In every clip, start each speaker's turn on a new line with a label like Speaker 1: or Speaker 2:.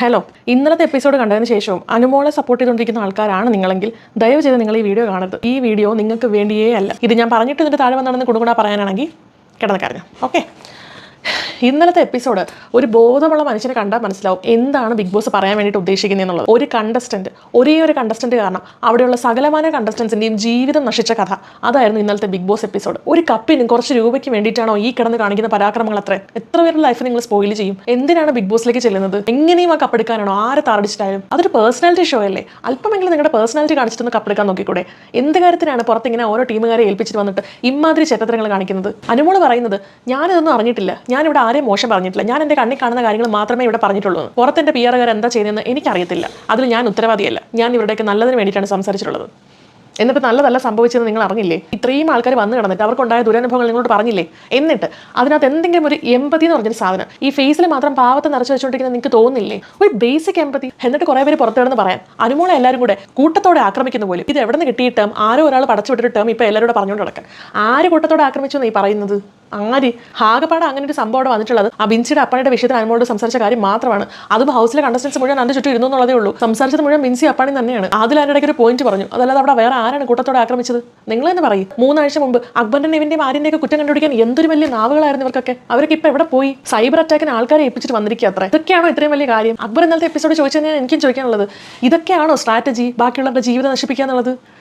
Speaker 1: Hello ഇന്നലത്തെ episode കണ്ടതിന് ശേഷവും അനുമോളെ സപ്പോർട്ട് ചെയ്തുകൊണ്ടിരിക്കുന്ന ആൾക്കാരാണ് നിങ്ങളെങ്കിൽ ദയവ് ചെയ്ത് നിങ്ങൾ ഈ വീഡിയോ കാണരുത്. ഈ വീഡിയോ നിങ്ങൾക്ക് വേണ്ടിയേ അല്ല. ഇത് ഞാൻ പറഞ്ഞിട്ട് ഇതിന്റെ താഴെ വന്നാണെന്ന് കൂടുകൂടാ പറയാനാണെങ്കിൽ കിടന്ന് കരഞ്ഞു. ഓക്കെ ഇന്നലത്തെ എപ്പിസോഡ് ഒരു ബോധമുള്ള മനുഷ്യനെ കണ്ടാൽ മനസ്സിലാവും എന്താണ് ബിഗ് ബോസ് പറയാൻ വേണ്ടിയിട്ട് ഉദ്ദേശിക്കുന്നത് എന്നുള്ളത്. ഒരു കണ്ടസ്റ്റന്റ് ഒരേ ഒരു കണ്ടസ്റ്റന്റ് കാരണം അവിടെയുള്ള സകലമാന കണ്ടസ്റ്റൻസിന്റെയും ജീവിതം നശിച്ച കഥ. അതായിരുന്നു ഇന്നലത്തെ ബിഗ് ബോസ് എപ്പിസോഡ് ഒരു കപ്പിനും കുറച്ച് രൂപയ്ക്ക് വേണ്ടിയിട്ടാണോ ഈ കിടന്ന് കാണിക്കുന്ന പരാക്രമങ്ങൾ അത്ര? എത്ര പേരുടെ ലൈഫ് നിങ്ങൾ സ്പോയിൽ ചെയ്യും? എന്തിനാണ് ബിഗ് ബോസിലേക്ക് ചെല്ലുന്നത്? എങ്ങനെയും ആ കപ്പെടുക്കാനാണോ ആരെ താറടിച്ചിട്ടായാലും അതൊരു പേഴ്സണാലിറ്റി ഷോ അല്ലേ? അല്പമെങ്കിലും നിങ്ങളുടെ പേഴ്സണാലിറ്റി കാണിച്ചിട്ടൊന്ന് കപ്പെടുക്കാൻ നോക്കിക്കൂടെ? എന്ത് കാര്യത്തിനാണ് പുറത്തിങ്ങനെ ഓരോ ടീമുകാരെ ഏൽപ്പിച്ചിട്ട് വന്നിട്ട് ഇമാതിരി ചരിത്രങ്ങൾ കാണിക്കുന്നത്? അനുമോൾ പറയുന്നത് ഞാനിതൊന്നും അറിഞ്ഞിട്ടില്ല. ഞാനിവിടെ ആരെയും മോശം പറഞ്ഞിട്ടില്ല. ഞാൻ എന്റെ കണ്ണിൽ കാണുന്ന കാര്യങ്ങൾ മാത്രമേ ഇവിടെ പറഞ്ഞിട്ടുള്ളൂ. എന്ന്. പുറത്ത് എന്റെ പി ആറുകാർ എന്താ ചെയ്യുന്നതെന്ന് എനിക്കറിയത്തില്ല. അതിൽ ഞാൻ ഉത്തരവാദിയല്ല. ഞാൻ ഇവരുടെയൊക്കെ നല്ലതിന് വേണ്ടിയിട്ടാണ് സംസാരിച്ചിട്ടുള്ളത്. എന്നിട്ട് നല്ലതല്ല സംഭവിച്ചത് നിങ്ങൾ അറിഞ്ഞില്ലേ? ഇത്രയും ആൾക്കാർ വന്നു കിടന്നിട്ട് അവർക്കുണ്ടായ ദുരനുഭവങ്ങൾ നിങ്ങളോട് പറഞ്ഞില്ലേ? എന്നിട്ട് അതിനകത്ത് എന്തെങ്കിലും ഒരു എമ്പതി എന്ന് പറഞ്ഞൊരു സാധനം. ഈ ഫേസിൽ മാത്രം പാവത്തെ നിറച്ച് വെച്ചുകൊണ്ടിരിക്കുന്നത് നിങ്ങൾക്ക് തോന്നില്ലേ ഒരു ബേസിക് എമ്പതി എന്നിട്ട് കുറേ പേര് പുറത്തു കിടന്ന് പറയാൻ അനുമോളെ എല്ലാവരും കൂടെ കൂട്ടത്തോടെ ആക്രമിക്കുന്ന പോലും. ഇത് എവിടെ നിന്ന് കിട്ടിയ ടേം ആരോ ഒരാൾ പടച്ചു വിട്ടൊരു ടേം ഇപ്പോൾ എല്ലാവരോട് പറഞ്ഞുകൊണ്ട് നടക്കാൻ. ആര് കൂട്ടത്തോടെ ആക്രമിച്ചു ഈ പറയുന്നത്? ആര് ആകെപ്പാടെ അങ്ങനെ ഒരു സംഭവം അവിടെ വന്നിട്ടുള്ളത്. ആ ബിൻസിയുടെ അപ്പാണിയുടെ വിഷയത്തിൽ അനുമോട് സംസാരിച്ച കാര്യം മാത്രമാണ്. അതും ഹൗസിലെ കണ്ടസ്റ്റൻസ് മുഴുവൻ അതിന്റെ ചുറ്റും ഇരുന്നു എന്നുള്ളതേ ഉള്ളൂ. സംസാരിച്ചത് മുഴുവൻ ബിൻസി അപ്പാണി തന്നെയാണ്. അതിൽ അതിനിടയ്ക്ക് ഒരു പോയിന്റ് പറഞ്ഞു. അതല്ലാതെ അവിടെ വേറെ ആരാണ് കൂട്ടത്തോടെ ആക്രമിച്ചത്? നിങ്ങൾ തന്നെ പറയും. മൂന്നാഴ്ച മുമ്പ് അക്ബറിന്റെ നെവിന്റെയും ആര്യന്റെ ഒക്കെ കുറ്റം കണ്ടുപിടിക്കാൻ എന്തൊരു വലിയ നാവുകളായിരുന്നു ഇവർക്കൊക്കെ. അവരൊക്കെ ഇപ്പൊ എവിടെ പോയി? സൈബർ അറ്റാക്കിന് ആൾക്കാരെ ഏൽപ്പിച്ചിട്ട് വന്നിരിക്കുക അത്ര. ഇതൊക്കെയാണോ ഇത്രയും വലിയ കാര്യം? അക്ബർ ഇന്നലത്തെ എപ്പിസോഡ് ചോദിച്ചാൽ എനിക്കും ചോദിക്കാനുള്ളത്. ഇതൊക്കെയാണോ സ്ട്രാറ്റജി ബാക്കിയുള്ളവരുടെ ജീവിതം നശിപ്പിക്കുക എന്നുള്ളത്?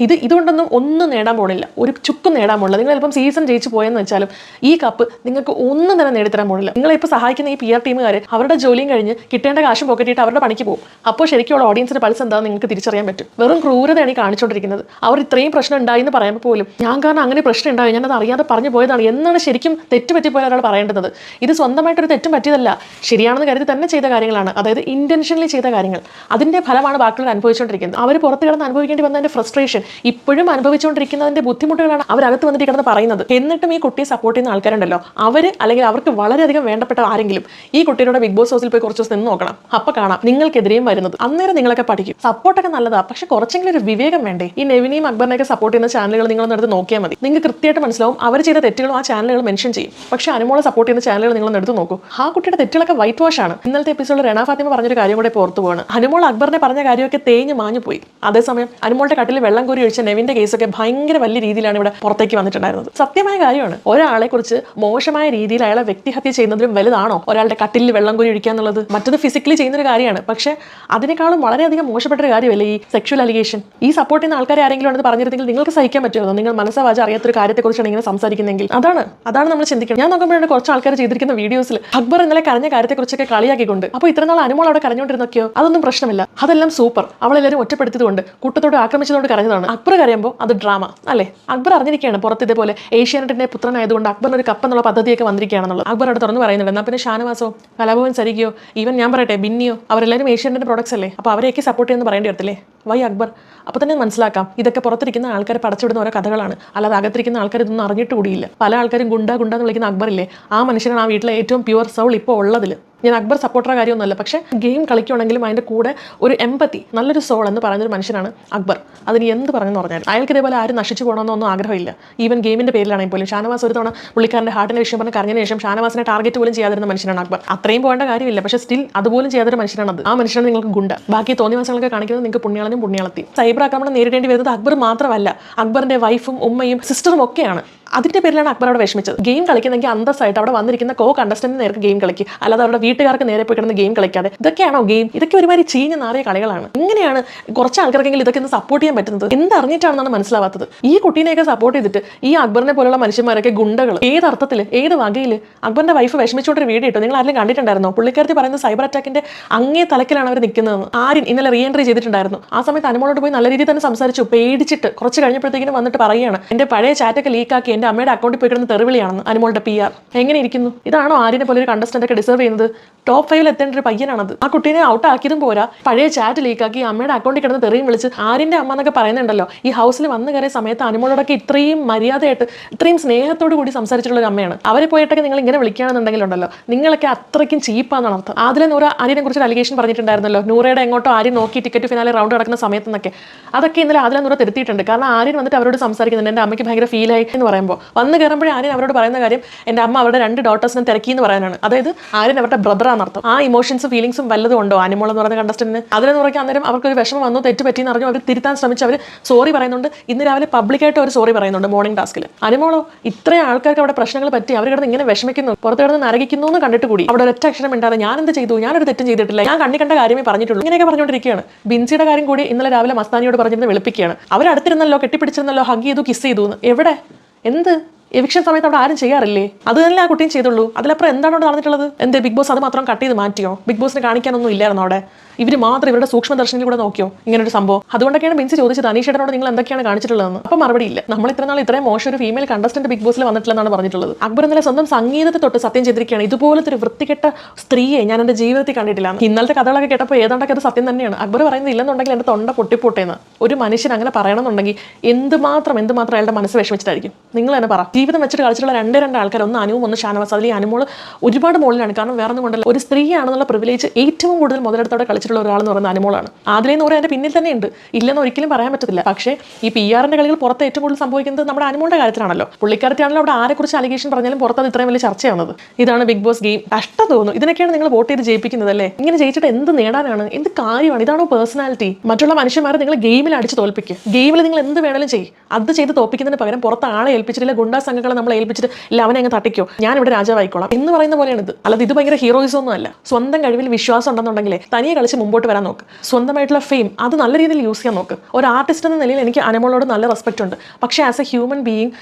Speaker 1: ഇത് ഇതുകൊണ്ടൊന്നും ഒന്നും നേടാൻ പോണില്ല. ഒരു ചുക്കും നേടാൻ പോണില്ല. നിങ്ങൾ ചിലപ്പം സീസൺ ജയിച്ച് പോയെന്ന് വെച്ചാലും ഈ കപ്പ് നിങ്ങൾക്ക് ഒന്നും തന്നെ നേടിത്തരാൻ പോണില്ല. നിങ്ങളിപ്പോൾ സഹായിക്കുന്ന ഈ പി ആർ ടീമുകാർ അവരുടെ ജോലിയും കഴിഞ്ഞ് കിട്ടേണ്ട കാശും പോക്കറ്റിട്ട് അവരുടെ പണിക്ക് പോകും. അപ്പോൾ ശരിക്കുള്ള ഓഡിയൻസിന്റെ പൾസ് എന്താണെന്ന് നിങ്ങൾക്ക് തിരിച്ചറിയാൻ പറ്റും. വെറും ക്രൂരതയാണ് ഈ കാണിച്ചുകൊണ്ടിരിക്കുന്നത് അവർ ഇത്രയും പ്രശ്നം ഉണ്ടായി എന്ന് പറയുമ്പോൾ പോലും ഞാൻ കാരണം അങ്ങനെ പ്രശ്നം ഉണ്ടായി. ഞാനത് അറിയാതെ പറഞ്ഞു പോയതാണ്. എന്നാണ് ശരിക്കും തെറ്റ് പറ്റിപ്പോയ ഒരാൾ പറയേണ്ടത്. ഇത് സ്വന്തമായിട്ടൊരു തെറ്റും പറ്റിയതല്ല. ശരിയാണെന്ന് കരുതി തന്നെ ചെയ്ത കാര്യങ്ങളാണ്. അതായത് ഇന്റൻഷനിൽ ചെയ്ത കാര്യങ്ങൾ. അതിന്റെ ഫലമാണ് ബാക്കിയുള്ളവർ അനുഭവിച്ചുകൊണ്ടിരിക്കുന്നത് അവർ പുറത്ത് കിടന്ന് അനുഭവിക്കേണ്ടി വന്നതിന്റെ ഫ്രസ്ട്രേഷൻ ഇപ്പോഴും അനുഭവിച്ചുകൊണ്ടിരിക്കുന്നതിന്റെ ബുദ്ധിമുട്ടുകളാണ് അവരകത്ത് വന്നിട്ട് കിടന്ന് പറയുന്നത്. എന്നിട്ടും ഈ കുട്ടിയെ സപ്പോർട്ട് ചെയ്യുന്ന ആൾക്കാരുണ്ടല്ലോ. അവർ അല്ലെങ്കിൽ അവർക്ക് വളരെയധികം വേണ്ടപ്പെട്ട ആരെങ്കിലും ഈ കുട്ടിയുടെ ബിഗ് ബോസ് ഹൗസിൽ പോയി കുറച്ച് ദിവസം നിന്ന് നോക്കണം. അപ്പൊ കാണാം നിങ്ങൾക്കെതിരെയും വരുന്നത്. അന്നേരം നിങ്ങളൊക്കെ പഠിക്കും. സപ്പോർട്ടൊക്കെ നല്ലതാ. പക്ഷെ കുറച്ചെങ്കിലും ഒരു വിവേകം വേണ്ടേ? ഈ നെവിനെയും അക്ബറിനെയൊക്കെ സപ്പോർട്ട് ചെയ്യുന്ന ചാനലുകൾ നിങ്ങളൊന്ന് എടുത്ത് നോക്കിയാൽ മതി. നിങ്ങൾക്ക് കൃത്യമായിട്ട് മനസ്സിലാവും അവർ ചെയ്ത തെറ്റുകളും ആ ചാനലുകൾ മെൻഷൻ ചെയ്യും. പക്ഷെ അനുമോളെ സപ്പോർട്ട് ചെയ്യുന്ന ചാനലുകൾ നിങ്ങളൊന്ന് എടുത്ത് നോക്കൂ. ആ കുട്ടിയുടെ തെറ്റുകളൊക്കെ വൈറ്റ് വാഷ് ആണ്. ഇന്നലത്തെ എപ്പിസോഡിൽ രണാ ഫാത്തിമ പറഞ്ഞൊരു കാര്യം കൂടെ പുറത്തു പോവാണ്. അനുമോൾ അക്ബറിനെ പറഞ്ഞ കാര്യമൊക്കെ തേഞ്ഞ് മാഞ്ഞു പോയി അതേസമയം അനുമോളുടെ കട്ടിൽ വെള്ളം കോരി ഒഴിച്ച നെവിന്റെ കേസൊക്കെ ഭയങ്കര വലിയ രീതിയിലാണ് ഇവിടെ പുറത്തേക്ക് വന്നിട്ടുണ്ടായിരുന്നത്. സത്യമായ കാര്യമാണ്. ഒരാളെ കുറിച്ച് മോശമായ രീതിയിൽ അയാളെ വ്യക്തിഹത്യ ചെയ്യുന്നതിലും വലുതാണോ? ഒരാളുടെ കട്ടിലിൽ വെള്ളം കോരി ഒഴിക്കുക എന്നുള്ളത് മറ്റത് ഫിസിക്കലി ചെയ്യുന്ന ഒരു കാര്യമാണ്. പക്ഷേ അതിനേക്കാളും വളരെയധികം മോശപ്പെട്ട ഒരു കാര്യമല്ലേ ഈ സെക്ഷൽ അലിഗേഷൻ ഈ സപ്പോർട്ട് ചെയ്യുന്ന ആൾക്കാരെ ആരെങ്കിലും ഉണ്ട് പറഞ്ഞിരുന്നെങ്കിൽ നിങ്ങൾക്ക് സഹിക്കാൻ പറ്റുമോ നിങ്ങൾ മനസ്സവാച അറിയാത്തൊരു കാര്യത്തെക്കുറിച്ചാണ് ഇങ്ങനെ സംസാരിക്കുന്നതെങ്കിൽ. അതാണ്. അതാണ് നമ്മൾ ചിന്തിക്കുന്നത്. ഞാൻ നോക്കുമ്പോഴാണ് കുറച്ച് ആൾക്കാർ ചെയ്തിരിക്കുന്ന വീഡിയോസിൽ അക്ബർ ഇന്നലെ കരഞ്ഞ കാര്യത്തെക്കുറിച്ചൊക്കെ കളിയാക്കിക്കൊണ്ട്. അപ്പോൾ ഇത്ര നാൾ അനുമോൾ അവിടെ കരഞ്ഞുകൊണ്ടിരുന്നൊക്കെയോ? അതൊന്നും പ്രശ്നമില്ല. അതെല്ലാം സൂപ്പർ അവളെല്ലാവരും ഒറ്റപ്പെടുത്തിയതുകൊണ്ട് കൂട്ടത്തോട് ആക്രമിച്ചതുകൊണ്ട് കരഞ്ഞതാണ് അക്ബർ കരയുമ്പോൾ അത് ഡ്രാമ അല്ലേ? അക്ബർ അറിഞ്ഞിരിക്കുകയാണ് പുറത്ത് ഇതേപോലെ ഏഷ്യാനെറ്റിന്റെ പുത്രനായതുകൊണ്ട് അക്ബറിന് ഒരു കപ്പ് എന്നുള്ള പദ്ധതിയൊക്കെ വന്നിരിക്കുകയാണെന്നുള്ളത്. അക്ബർ അവിടെ തുറന്ന് പറയുന്നുണ്ട് എന്നാൽ പിന്നെ ഷാനവാസോ കലാഭവൻ സരികയോ ഈവൻ ഞാൻ പറയട്ടെ ബിന്നിയോ അവരെല്ലാവരും ഏഷ്യാനെറ്റിന്റെ പ്രോഡക്ട്സ് അല്ലേ? അപ്പോൾ അവരെയൊക്കെ സപ്പോർട്ട് ചെയ്യുന്ന പറയേണ്ടി വരത്തില്ലേ? വൈ അക്ബർ അപ്പോൾ തന്നെ മനസ്സിലാക്കാം. ഇതൊക്കെ പുറത്തിരിക്കുന്ന ആൾക്കാർ പടച്ചുവിടുന്ന ഓരോ കഥകളാണ്. അല്ലാതെ അകത്തിരിക്കുന്ന ആൾക്കാർ ഇതൊന്നും അറിഞ്ഞിട്ട് കൂടിയില്ല. പല ആൾക്കാരും ഗുണ്ട ഗുണ്ട എന്ന് വിളിക്കുന്ന അക്ബറില്ലേ ആ മനുഷ്യനാണ് ആ വീട്ടിലെ ഏറ്റവും പ്യുവർ സൗൾ ഇപ്പോൾ ഉള്ളതിൽ ഞാൻ അക്ബർ സപ്പോർട്ടർ കാര്യമൊന്നുമല്ല. പക്ഷെ ഗെയിം കളിക്കുകയാണെങ്കിലും അതിന്റെ കൂടെ ഒരു എമ്പത്തി നല്ലൊരു സോൾ എന്ന് പറയുന്നൊരു മനുഷ്യനാണ് അക്ബർ. അതിന് എന്ത് പറഞ്ഞെന്ന് പറഞ്ഞാൽ അയാൾക്ക് ഇതേപോലെ ആരും നശിച്ചു പോകണമെന്നൊന്നും ആഗ്രഹമില്ല. ഈവൻ ഗെയിമിന്റെ പേരിലാണെങ്കിൽ പോലും ഷാനവാസ് ഒരു തവണ പുള്ളിക്കാരന്റെ ഹാർട്ടിന്റെ വിഷയം പറഞ്ഞ് കരഞ്ഞതിന് ശേഷം ഷാനവാസിനെ ടാർഗറ്റ് പോലും ചെയ്യാതിരുന്ന മനുഷ്യനാണ് അക്ബർ. അത്രയും പോകേണ്ട കാര്യമില്ല. പക്ഷേ സ്റ്റിൽ അതുപോലും ചെയ്യാതൊരു മനുഷ്യനാണ് അത്. ആ മനുഷ്യനെ നിങ്ങൾക്ക് ഗുണ്ട. ബാക്കി തോന്നിവാസങ്ങളൊക്കെ കാണിക്കുന്നത് നിങ്ങൾക്ക് പുണ്യാളനും പുണ്യാളത്തി സൈബർ ആക്രമണം നേരിടേണ്ടി വരുന്നത് അക്ബർ മാത്രമല്ല അക്ബറിന്റെ വൈഫും ഉമ്മയും സിസ്റ്ററും ഒക്കെയാണ്. അതിന്റെ പേരിലാണ് അക്ബർ അവിടെ വിഷമിച്ചത്. ഗെയിം കളിക്കുന്നെങ്കിൽ അന്തസ്സായിട്ട് അവിടെ വന്നിരിക്കുന്ന കോ കണ്ടസ്റ്റന്റ് നേർക്ക് ഗെയിം കളിക്കുക അല്ലാതെ അവരുടെ വീട്ടുകാർക്ക് നേരെ പോയി കിടന്ന് ഗെയിം കളിക്കാതെ ഇതൊക്കെയാണോ ഗെയിം? ഇതൊക്കെ ഒരുമാതിരി ചീഞ്ഞ നാറിയ കളികളാണ്. ഇങ്ങനെയാണ് കുറച്ച് ആൾക്കാർക്കെങ്കിലും ഇതൊക്കെ ഒന്ന് സപ്പോർട്ട് ചെയ്യാൻ പറ്റുന്നത്? എന്തറിഞ്ഞിട്ടാണെന്നാണ് മനസ്സിലാവാത്തത്? ഈ കുട്ടീനെയൊക്കെ സപ്പോർട്ട് ചെയ്തിട്ട് ഈ അക്ബറിനെ പോലുള്ള മനുഷ്യന്മാരൊക്കെ ഗുണ്ടകൾ ഏത് അർത്ഥത്തിൽ ഏത് വകയിൽ അക്ബറിന്റെ വൈഫ് വിഷമിച്ചോണ്ടൊരു വീഡിയോ ഇട്ടു. നിങ്ങൾ ആരെങ്കിലും കണ്ടിട്ടുണ്ടായിരുന്നോ? പുള്ളിക്കാരത്തി പറയുന്ന സൈബർ അറ്റാക്കിന്റെ അങ്ങേ തലക്കിലാണ് അവർ നിൽക്കുന്നതെന്ന് ആര്യൻ ഇന്നലെ റീ എൻട്രി ചെയ്തിട്ടുണ്ടായിരുന്നു. ആ സമയത്ത് അനുമോളോട് പോയി നല്ല രീതിയിൽ തന്നെ സംസാരിച്ചു. പേടിച്ചിട്ട് കുറച്ച് കഴിഞ്ഞപ്പോഴത്തേക്കിനും വന്നിട്ട് പറയുകയാണ് എന്റെ പഴയ ചാറ്റൊക്കെ ലീക്കാക്കി എന്റെ അമ്മയുടെ അക്കൗണ്ടിൽ പോയി കിടന്ന് തെറിവിളിയാണെന്ന് അനുമോളുടെ പി ആർ എങ്ങനെ ഇരിക്കുന്നു? ഇതാണോ ആര്യനെ പോലെ ഒരു കണ്ടസ്റ്റന്റ് ഒക്കെ ഡിസർവ് ചെയ്യുന്നത്? ടോപ്പ് ഫൈവിൽ എത്തേണ്ട ഒരു പയ്യനാണത്. ആ കുട്ടീനെ ഔട്ട് ആക്കിയതും പോരാ. പഴയ ചാറ്റ് ലീക്കാക്കി അമ്മയുടെ അക്കൗണ്ടിൽ കിടന്ന് തെറിയും വിളിച്ച് ആരിന്റെ അമ്മ എന്നൊക്കെ പറയുന്നുണ്ടല്ലോ. ഈ ഹൗസിൽ വന്ന് കയറിയ സമയത്ത് അനുമോളോടൊക്കെ ഇത്രയും മര്യാദയായിട്ട് ഇത്രയും സ്നേഹത്തോടു കൂടി സംസാരിച്ചിട്ടുള്ള ഒരു അമ്മയാണ്. അവരെ പോയിട്ടൊക്കെ നിങ്ങൾ ഇങ്ങനെ വിളിക്കുകയാണെന്നുണ്ടെങ്കിലുണ്ടല്ലോ നിങ്ങളൊക്കെ അത്രയ്ക്കും ചീപ്പാന്നാണ് അർത്ഥം ആദ്യം നൂറ ആര്യനെ കുറിച്ച് അലിഗേഷൻ പറഞ്ഞിട്ടുണ്ടായിരുന്നല്ലോ. നൂറയുടെ എങ്ങോട്ടോ ആര്യൻ നോക്കി ടിക്കറ്റ് ഫിനാലെ റൗണ്ട് നടക്കുന്ന സമയത്തൊക്കെ അതൊക്കെ ഇന്നലെ ആദ്യം നൂറ തിരുത്തിയിട്ടുണ്ട്. കാരണം ആര്യൻ വന്നിട്ട് അവരോട് സംസാരിക്കുന്നുണ്ട്. എന്റെ അമ്മയ്ക്ക് ഭയങ്കര ഫീൽ ആയി എന്ന് പറയുമ്പോൾ വന്ന് കയറുമ്പോഴേ ആര്യൻ അവരോട് പറയുന്ന കാര്യം എന്റെ അമ്മ അവരുടെ രണ്ട് ഡോട്ടേഴ്സിനെ തിരക്കി എന്ന് പറയാനാണ്. അതായത് ആര്യൻ അവരുടെ ബ്രദറാന്നർത്ഥം ആ ഇമോഷൻസ് ഫീലിംഗ്സും വല്ലതും ഉണ്ടോ? അനിമോൾ എന്ന് പറയുന്ന കണ്ടസ്റ്റന്റിന് അതിനെന്ന് പറയാൻ അന്നേരം അവർക്കൊരു വിഷമം വന്നു തെറ്റ് പറ്റിയെന്ന് അറിഞ്ഞു. അവർ തിരുത്താൻ ശ്രമിച്ച് അവർ സോറി പറയുന്നുണ്ട്. ഇന്ന് രാവിലെ പബ്ലിക്കായിട്ട് അവർ സോറി പറയുന്നുണ്ട് മോർണിംഗ് ടാസ്കിൽ അനിമോളോ ഇത്രയും ആൾക്കാർക്ക് അവിടെ പ്രശ്നങ്ങൾ പറ്റി അവർ കിടന്ന് ഇങ്ങനെ വിഷമിക്കുന്നു പുറത്ത് കിടന്ന് നരകിക്കുന്നു എന്ന് കണ്ടിട്ട് കൂടി. അവിടെ ഒരൊറ്റ അക്ഷരം ഉണ്ടാതെ ഞാൻ എന്ത് ചെയ്തു? ഞാനൊരു തെറ്റും ചെയ്തിട്ടില്ല. ഞാൻ കണ്ണി കണ്ട കാര്യമേ പറഞ്ഞിട്ടുള്ളൂ. ഇങ്ങനെയൊക്കെ പറഞ്ഞുകൊണ്ടിരിക്കുകയാണ്. ബിൻസിയുടെ കാര്യം കൂടി ഇന്നലെ രാവിലെ മസ്താനിയോട് പറഞ്ഞിരുന്ന് വിളിപ്പിക്കുകയാണ്. അവർ അടുത്തിരുന്നല്ലോ കെട്ടിപ്പിടിച്ചിരുന്നല്ലോ ഹഗ് ചെയ്തു കിസ് ചെയ്തു. എവിടെ? എന്ത്? എവിക്ഷൻ സമയത്ത് അവിടെ ആരും ചെയ്യാറില്ലേ? അത് തന്നെ ആ കുട്ടിയും ചെയ്തുള്ളൂ. അതിലപ്പുറം എന്താണ് അവിടെ നടന്നിട്ടുള്ളത്? എന്തേ ബിഗ് ബോസ് അത് മാത്രം കട്ട് ചെയ്ത് മാറ്റിയോ? ബിഗ് ബോസിന് കാണിക്കാനൊന്നും ഇല്ലായിരുന്നു അവിടെ? ഇവർ മാത്രം ഇവരുടെ സൂക്ഷ്മദർശനിൽ കൂടെ നോക്കിയോ? ഇങ്ങനെ ഒരു സംഭവം. അതുകൊണ്ടൊക്കെയാണ് ബിൻസി ചോദിച്ചത് അനീഷേട്ടനോട് നിങ്ങൾ എന്തൊക്കെയാണ് കാണിച്ചിട്ടുള്ളതെന്ന്? അപ്പം മറുപടി ഇല്ല. നമ്മൾ ഇത്ര നാൾ ഇത്രയും മോശം ഒരു ഫീമെയിൽ കണ്ടസ്റ്റന്റ് ബിഗ് ബോസിൽ വന്നിട്ടില്ലെന്നാണ് പറഞ്ഞിട്ടുള്ളത്. അക്ബർ ഇന്നലെ സ്വന്തം സംഗീതത്തെ തൊട്ട് സത്യം ചെയ്തിരിക്കുകയാണ്. ഇതുപോലത്തെ ഒരു വൃത്തികെട്ട സ്ത്രീയെ ഞാൻ എന്റെ ജീവിതത്തിൽ കണ്ടിട്ടില്ല ഇന്നലത്തെ കഥകളൊക്കെ കേട്ടപ്പോൾ ഏതാണ്ടൊക്കെ അത് സത്യം തന്നെയാണ്. അക്ബർ പറയുന്നത് ഇല്ലെന്നുണ്ടെങ്കിൽ എന്റെ തൊണ്ട പൊട്ടിപ്പോട്ടേന്ന് ഒരു മനുഷ്യൻ അങ്ങനെ പറയണമെന്നുണ്ടെങ്കിൽ എന്തുമാത്രം എന്തുമാത്രം അയാളുടെ മനസ്സ് വിഷമിച്ചിട്ടായിരിക്കും. നിങ്ങൾ തന്നെ പറ. ജീവിതം വെച്ചിട്ട് കളിച്ചിട്ടുള്ള രണ്ടേ രണ്ട് ആൾക്കാർ ഒന്ന് അനുവും ഒന്ന് ഷാനവാസ്. അതിൽ ഈ അനുമോൾ ഒരുപാട് മുകളിലാണ് കാരണം വേറെ ഒന്നും കൊണ്ടല്ല. ഒരു സ്ത്രീയാണെന്നുള്ള പ്രിവിലേജ് ഏറ്റവും കൂടുതൽ മുതലെടുത്തോടെ കളിച്ചിട്ടുള്ള ഒരാൾ ഒരാളെന്ന് പറയുന്നത് അനുമോളാണ്. ആദ്യം പറയാൻ എന്റെ പിന്നിൽ തന്നെ ഉണ്ട്. ഇല്ലെന്ന് ഒരിക്കലും പറയാൻ പറ്റത്തില്ല. പക്ഷേ ഈ പി ആറിന്റെ കളികൾ പുറത്ത് ഏറ്റവും കൂടുതൽ സംഭവിക്കുന്നത് നമ്മുടെ അനുമോളുടെ കാര്യത്തിലാണല്ലോ. പുള്ളിക്കാരത്തിയാണല്ലോ അവിടെ ആരെക്കുറിച്ച് അലിഗേഷൻ പറഞ്ഞാലും പുറത്ത് അത് ഇത്രയും വലിയ ചർച്ചയാവുന്നത് ഇതാണ് ബിഗ് ബോസ് ഗെയിം കഷ്ടം തോന്നുന്നു. ഇതിനൊക്കെയാണ് നിങ്ങൾ വോട്ട് ചെയ്ത് ജയിപ്പിക്കുന്നത് അല്ലേ? ഇങ്ങനെ ജയിച്ചിട്ട് എന്ത് നേടാനാണ്? എന്ത് കാര്യമാണ്? ഇതാണോ പേഴ്സണാലിറ്റി മറ്റുള്ള മനുഷ്യന്മാരെ നിങ്ങൾ ഗെയിമിൽ അടിച്ച് തോൽപ്പിക്കുക ഗെയിമിൽ നിങ്ങൾ എന്ത് വേണമെങ്കിലും ചെയ്യും. അത് ചെയ്ത് തോൽപ്പിക്കുന്നതിന് പകരം പുറത്ത് ആളെ ഏൽപ്പിച്ചിട്ടില്ല ഗുണ്ടാ സംഘങ്ങളെ നമ്മൾ ഏൽപ്പിച്ചിട്ട് ഇല്ല അവനെ അങ്ങ് തട്ടിക്കോ. ഞാൻ ഇവിടെ രാജാവായിക്കോളാം. എന്ന് പറയുന്ന പോലെയാണ് ഇത് അല്ലാതെ ഇത് ഭയങ്കര ഹീറോയിസം ഒന്നും അല്ല. സ്വന്തം കഴിവിൽ വിശ്വാസം ഉണ്ടെന്നുണ്ടെങ്കിൽ തനിയെ കളിച്ച് മുമ്പോട്ട് വരാൻ നോക്ക്. സ്വന്തമായിട്ടുള്ള ഫെയിം അത് നല്ല രീതിയിൽ യൂസ് ചെയ്യാൻ നോക്ക്. ഒരു ആർട്ടിസ്റ്റ് എന്ന നിലയിൽ എനിക്ക് അനമോളോട് നല്ല റെസ്പെക്റ്റ് ഉണ്ട്. പക്ഷേ ആസ് എ ഹ്യൂമൻ ബീയിങ്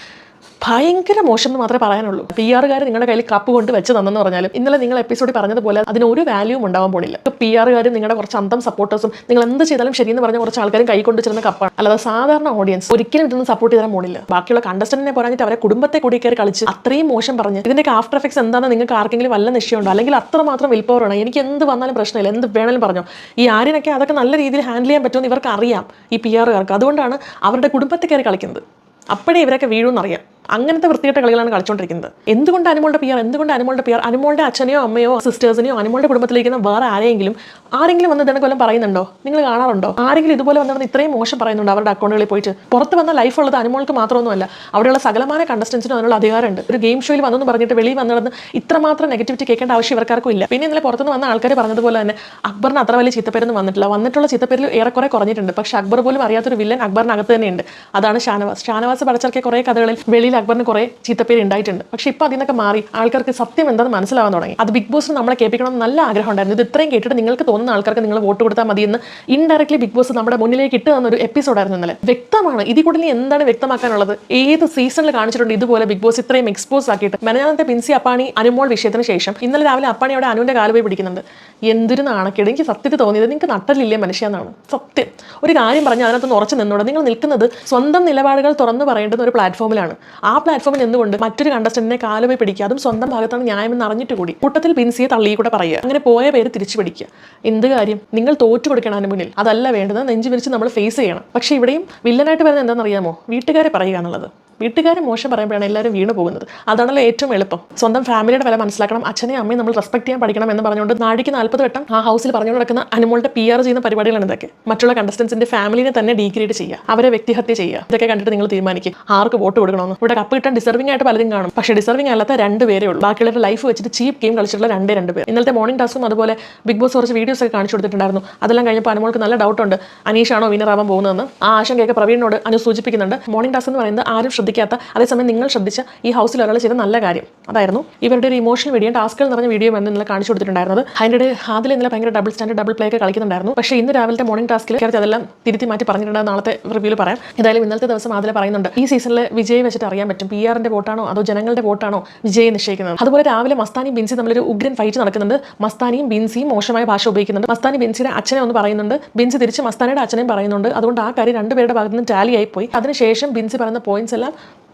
Speaker 1: ഭയങ്കര മോശം എന്ന് മാത്രമേ പറയാനുള്ളൂ. പി ആറുകാർ നിങ്ങളുടെ കയ്യിൽ കപ്പ് കൊണ്ട് വെച്ച് തന്നെന്ന് പറഞ്ഞാലും ഇന്നലെ നിങ്ങൾ എപ്പിസോഡിൽ പറഞ്ഞതുപോലെ അതിനൊരു ഒരു വാല്യൂവും ഉണ്ടാവാൻ പോണില്ല. പി ആറുകാരും നിങ്ങളുടെ കുറച്ച് അന്തം സപ്പോർട്ടേഴ്സും നിങ്ങൾ എന്ത് ചെയ്താലും ശരിയെന്ന് പറഞ്ഞ കുറച്ച് ആൾക്കാരും കൈ കൊണ്ട് ചേർന്ന കപ്പാണ് അല്ലാതെ സാധാരണ ഓഡിയൻസ് ഒരിക്കലും ഇതൊന്നും സപ്പോർട്ട് ചെയ്താൽ പോണില്ല. ബാക്കിയുള്ള കണ്ടസ്റ്റന്റിനെ പറഞ്ഞിട്ട് അവരെ കുടുംബത്തെ കൂടി കയറി കളിച്ച് അത്രയും മോശം പറഞ്ഞ് ഇതിന്റെ ആഫ്റ്റർ എഫക്ട്സ് എന്താണെന്ന് നിങ്ങൾക്ക് ആർക്കെങ്കിലും വല്ല നിശ്ചയമുണ്ടോ? അല്ലെങ്കിൽ അത്ര മാത്രം പവർ ആണ്? എനിക്ക് എന്ത് വന്നാലും പ്രശ്നമില്ല. എന്ത് വേണമെങ്കിലും പറഞ്ഞു. ഈ ആര്യനൊക്കെ അതൊക്കെ നല്ല രീതിയിൽ ഹാൻഡിൽ ചെയ്യാൻ പറ്റുമെന്ന് ഇവർക്ക് അറിയാം ഈ പി ആറുകാർക്ക് അതുകൊണ്ടാണ് അവരുടെ കുടുംബത്തെ കയറി കളിക്കുന്നത്. അപ്പോഴേ ഇവരൊക്കെ വീഴുമെന്നറിയാം. അങ്ങനത്തെ വൃത്തികെട്ട കളികളാണ് കളിച്ചുകൊണ്ടിരിക്കുന്നത് എന്തുകൊണ്ട് അനുമോളുടെ പിയർ എന്തുകൊണ്ട് അനുമോളുടെ പിയർ അനുമോളുടെ അച്ഛനെയോ അമ്മയോ സിസ്റ്റേഴ്സിനെയോ അനുമോളുടെ കുടുംബത്തിലേക്കുന്ന വേറെ ആരെങ്കിലും ആരെങ്കിലും വന്ന് ഇതിനെ കൊല്ലം പറയുന്നുണ്ടോ? നിങ്ങൾ കാണാറുണ്ടോ? ആരെങ്കിലും ഇതുപോലെ വന്നവർ ഇത്രയും മോശം പറയുന്നുണ്ടോ? അവരുടെ അക്കൗണ്ടുകളിൽ പോയിട്ട് പുറത്ത് വന്ന ലൈഫ് ഉള്ളത് അനുമോൾക്ക് മാത്രമൊന്നുമല്ല അവിടെയുള്ള സകലമായ കണ്ടസ്റ്റൻസിനും അതിനുള്ള അധികാരമുണ്ട്. ഒരു ഗെയിം ഷോയിൽ വന്നെന്ന് പറഞ്ഞിട്ട് വെളിയിൽ വന്നിടന്ന് ഇത്രമാത്രം നെഗറ്റിവിറ്റി കേൾക്കേണ്ട ആവശ്യം ഇവർക്കാർക്കും ഇല്ല. പിന്നെ ഇന്നലെ പുറത്തുനിന്ന് വന്ന ആൾക്കാർ പറഞ്ഞതുപോലെ തന്നെ അക്ബറിന് അത്ര വലിയ ചീത്തപ്പേരൊന്നും വന്നിട്ടില്ല. വന്നിട്ടുള്ള ചീത്തപ്പേരിൽ ഏറെക്കുറെ കുറഞ്ഞിട്ടുണ്ട്. പക്ഷേ അക്ബർ പോലും അറിയാത്തൊരു വില്ലൻ അക്ബറിനകത്ത് തന്നെയുണ്ട്. അതാണ് ഷാനവാസ്. ഷാനവാസ് പടച്ചിറക്കിയ കുറേ കഥകളിൽ വെളിയിൽ അക്ബറിന് കുറേ ചീത്തപ്പേര് ഉണ്ടായിട്ടുണ്ട്. പക്ഷെ ഇപ്പോൾ അതിനൊക്കെ മാറി ആൾക്കാർക്ക് സത്യം എന്താണെന്ന് മനസ്സിലാവാൻ തുടങ്ങി. അത് ബിഗ് ബോസ് നമ്മളെ കേൾപ്പിക്കണം നല്ല ആഗ്രഹം ഉണ്ടായിരുന്നു. ഇത് ഇത്രയും കേട്ടിട്ട് നിങ്ങൾക്ക് തോന്നുന്ന ആൾക്കാർക്ക് നിങ്ങൾ വോട്ട് കൊടുത്താൽ മതി എന്ന് ഇൻഡയറക്ട്ലി ബിഗ് ബോസ് നമ്മുടെ മുന്നിലേക്ക് ഇട്ട് തന്ന ഒരു എപ്പിസോഡായിരുന്നു ഇന്നലെ. വ്യക്തമാണ്. ഇതിൽ കൂടുതൽ എന്താണ് വ്യക്തമാക്കാനുള്ളത്? ഏത് സീസണിൽ കാണിച്ചിട്ടുണ്ട് ഇതുപോലെ ബിഗ് ബോസ് ഇത്രയും എക്സ്പോസ് ആക്കിയിട്ട്? മെനഞ്ഞാന്നത്തെ പിൻസി അപ്പാണി അനുമോൾ വിഷയത്തിന് ശേഷം. ഇന്നലെ രാവിലെ അപ്പാണി അവിടെ അനുവിന്റെ കാൽ പോയി പിടിക്കുന്നുണ്ട്. എന്തൊരു നാണക്കേട്. എനിക്ക് സത്യത്തിൽ തോന്നിയത് നിങ്ങൾക്ക് നട്ടലില്ലേ മനുഷ്യനാണ് സത്യം. ഒരു കാര്യം പറഞ്ഞ് അതിനകത്ത് ഉറച്ചു നിന്നോടെ നിങ്ങൾ നിൽക്കുന്നത് സ്വന്തം നിലപാടുകൾ തുറന്നു പറയേണ്ടുന്ന ഒരു പ്ലാറ്റ്ഫോമിലാണ് ആ പ്ലാറ്റ്ഫോമിൽ നിന്നുകൊണ്ട് മറ്റൊരു കണ്ടസ്റ്റന്റിനെ കാലുമായി പിടിക്കുക. അതും സ്വന്തം ഭാഗത്താണ് ന്യായമെന്ന് അറിഞ്ഞിട്ട് കൂടി. കൂട്ടത്തിൽ ബിൻസിയെ തള്ളി കൂടെ പറയുക. അങ്ങനെ പോയ പേര് തിരിച്ചു പിടിക്കുക. എന്ത് കാര്യം? നിങ്ങൾ തോറ്റു കൊടുക്കണം അതിന് മുന്നിൽ. അതല്ല വേണ്ടത്. നെഞ്ചു വിരിച്ച് നമ്മൾ ഫേസ് ചെയ്യണം. പക്ഷേ ഇവിടെയും വില്ലനായിട്ട് വരുന്നത് എന്താണെന്നറിയാമോ വീട്ടുകാരെ പറയുക എന്നുള്ളത്. വീട്ടുകാരെ മോശം പറയുമ്പോഴാണ് എല്ലാവരും വീണ് പോകുന്നത്. അതാണല്ലോ ഏറ്റവും എളുപ്പം. സ്വന്തം ഫാമിലിയുടെ വില മനസ്സിലാക്കണം. അച്ഛനെയും അമ്മയും നമ്മൾ റെസ്പെക്ട് ചെയ്യാൻ പഠിക്കണം എന്ന് പറഞ്ഞുകൊണ്ട് നാടിക്ക് നാൽപ്പത് വട്ടം ആ ഹൗസിൽ പറഞ്ഞു നടക്കുന്ന അനുമോളുടെ പി ആർ ചെയ്യുന്ന പരിപാടികളാണ് ഇതൊക്കെ. മറ്റുള്ള കണ്ടസ്റ്റൻസിന്റെ ഫാമിലിനെ തന്നെ ഡീഗ്രേഡ് ചെയ്യുക. അവരെ വ്യക്തിഹത്യ ചെയ്യുക. ഇതൊക്കെ കണ്ടിട്ട് നിങ്ങൾ തീരുമാനിക്കും. ആർക്ക് വോട്ട് കൊടുക്കണമെന്ന്. ഇവിടെ കപ്പ് കിട്ടാൻ ഡിസർവിംഗ് ആയിട്ട് പലരും കാണും. പക്ഷേ ഡിസർവിംഗ് അല്ലാത്ത രണ്ട് പേരേ ഉള്ളൂ. ബാക്കിയുള്ളവരുടെ ലൈഫ് വെച്ചിട്ട് ചീപ്പ് ഗെയിം കളിച്ചിട്ടുള്ള രണ്ടേ രണ്ട് പേർ. ഇന്നലത്തെ മോർണിംഗ് ടാസ്കും അതുപോലെ ബിഗ് ബോസ് കുറച്ച് വീഡിയോസ് ഒക്കെ കാണിച്ചു കൊടുത്തിട്ടുണ്ടായിരുന്നു. അതെല്ലാം കഴിഞ്ഞപ്പോൾ അനുമോൾക്ക് നല്ല ഡൗട്ട് ഉണ്ട്. അനീഷാണോ വിന്നർ ആവാൻ പോകുന്നതെന്ന്? ആ ആശങ്കയൊക്കെ പ്രവീണിനോട് അനു സൂചിപ്പിക്കുന്നുണ്ട്. മോർണിംഗ് ടാസ്ക് എന്ന് പറയുന്നത് ആരും ശ്രദ്ധിക്കാത്ത അതേസമയം നിങ്ങൾ ശ്രദ്ധിച്ച ഈ ഹൗസിൽ ഒരാൾ ചെയ്ത നല്ല കാര്യം. അതായിരുന്നു ഇവരുടെ ഒരു ഇമോഷണൽ വീഡിയോ ടാസ്കുകൾ നിറഞ്ഞ വീഡിയോ എന്ന് ഇന്നലെ കാണിച്ചു കൊടുത്തിട്ടുണ്ടായിരുന്നത്. അതിന്റെ ആദ്യം ഇന്നലെ ഭയങ്കര ഡബിൾ സ്റ്റാൻഡേർഡ് ഡബിൾ പ്ലേ ഒക്കെ കളിക്കുന്നുണ്ടായിരുന്നു. പക്ഷേ ഇന്ന് രാവിലത്തെ മോർണിംഗ് ടാസ്കിൽ കയറി അതെല്ലാം തിരുത്തി മാറ്റി പറഞ്ഞിട്ടുണ്ട് നാളത്തെ റിവ്യൂവിൽ പറയാം. ഏതായാലും ഇന്നത്തെ ദിവസം അതിൽ പറയുന്നുണ്ട് ഈ സീസണിൽ വിജയ് വെച്ചിട്ട് അറിയാൻ പറ്റും പി ആറിന്റെ വോട്ടാണോ അതോ ജനങ്ങളുടെ വോട്ടാണോ വിജയ് നിശ്ചയിക്കുന്നത്. അതുപോലെ രാവിലെ മസ്താനി ബിൻസി തമ്മിലൊരു ഉഗ്രൻ ഫൈറ്റ് നടക്കുന്നുണ്ട്. മസ്താനിയും ബിൻസിയും മോശമായ ഭാഷ ഉപയോഗിക്കുന്നുണ്ട്. മസ്താനി ബിൻസിയുടെ അച്ഛനെ ഒന്ന് പറയുന്നുണ്ട്. ബിൻസി തിരിച്ച് മസ്താനിയുടെ അച്ഛനെയും പറയുന്നുണ്ട്. അതുകൊണ്ട് ആ കാര്യം രണ്ടുപേരുടെ ഭാഗത്ത് നിന്ന് ടാലി ആയി പോയി. അതിനുശേഷം ബിൻസി പറയുന്ന പോയിന്റ്സ് എല്ലാം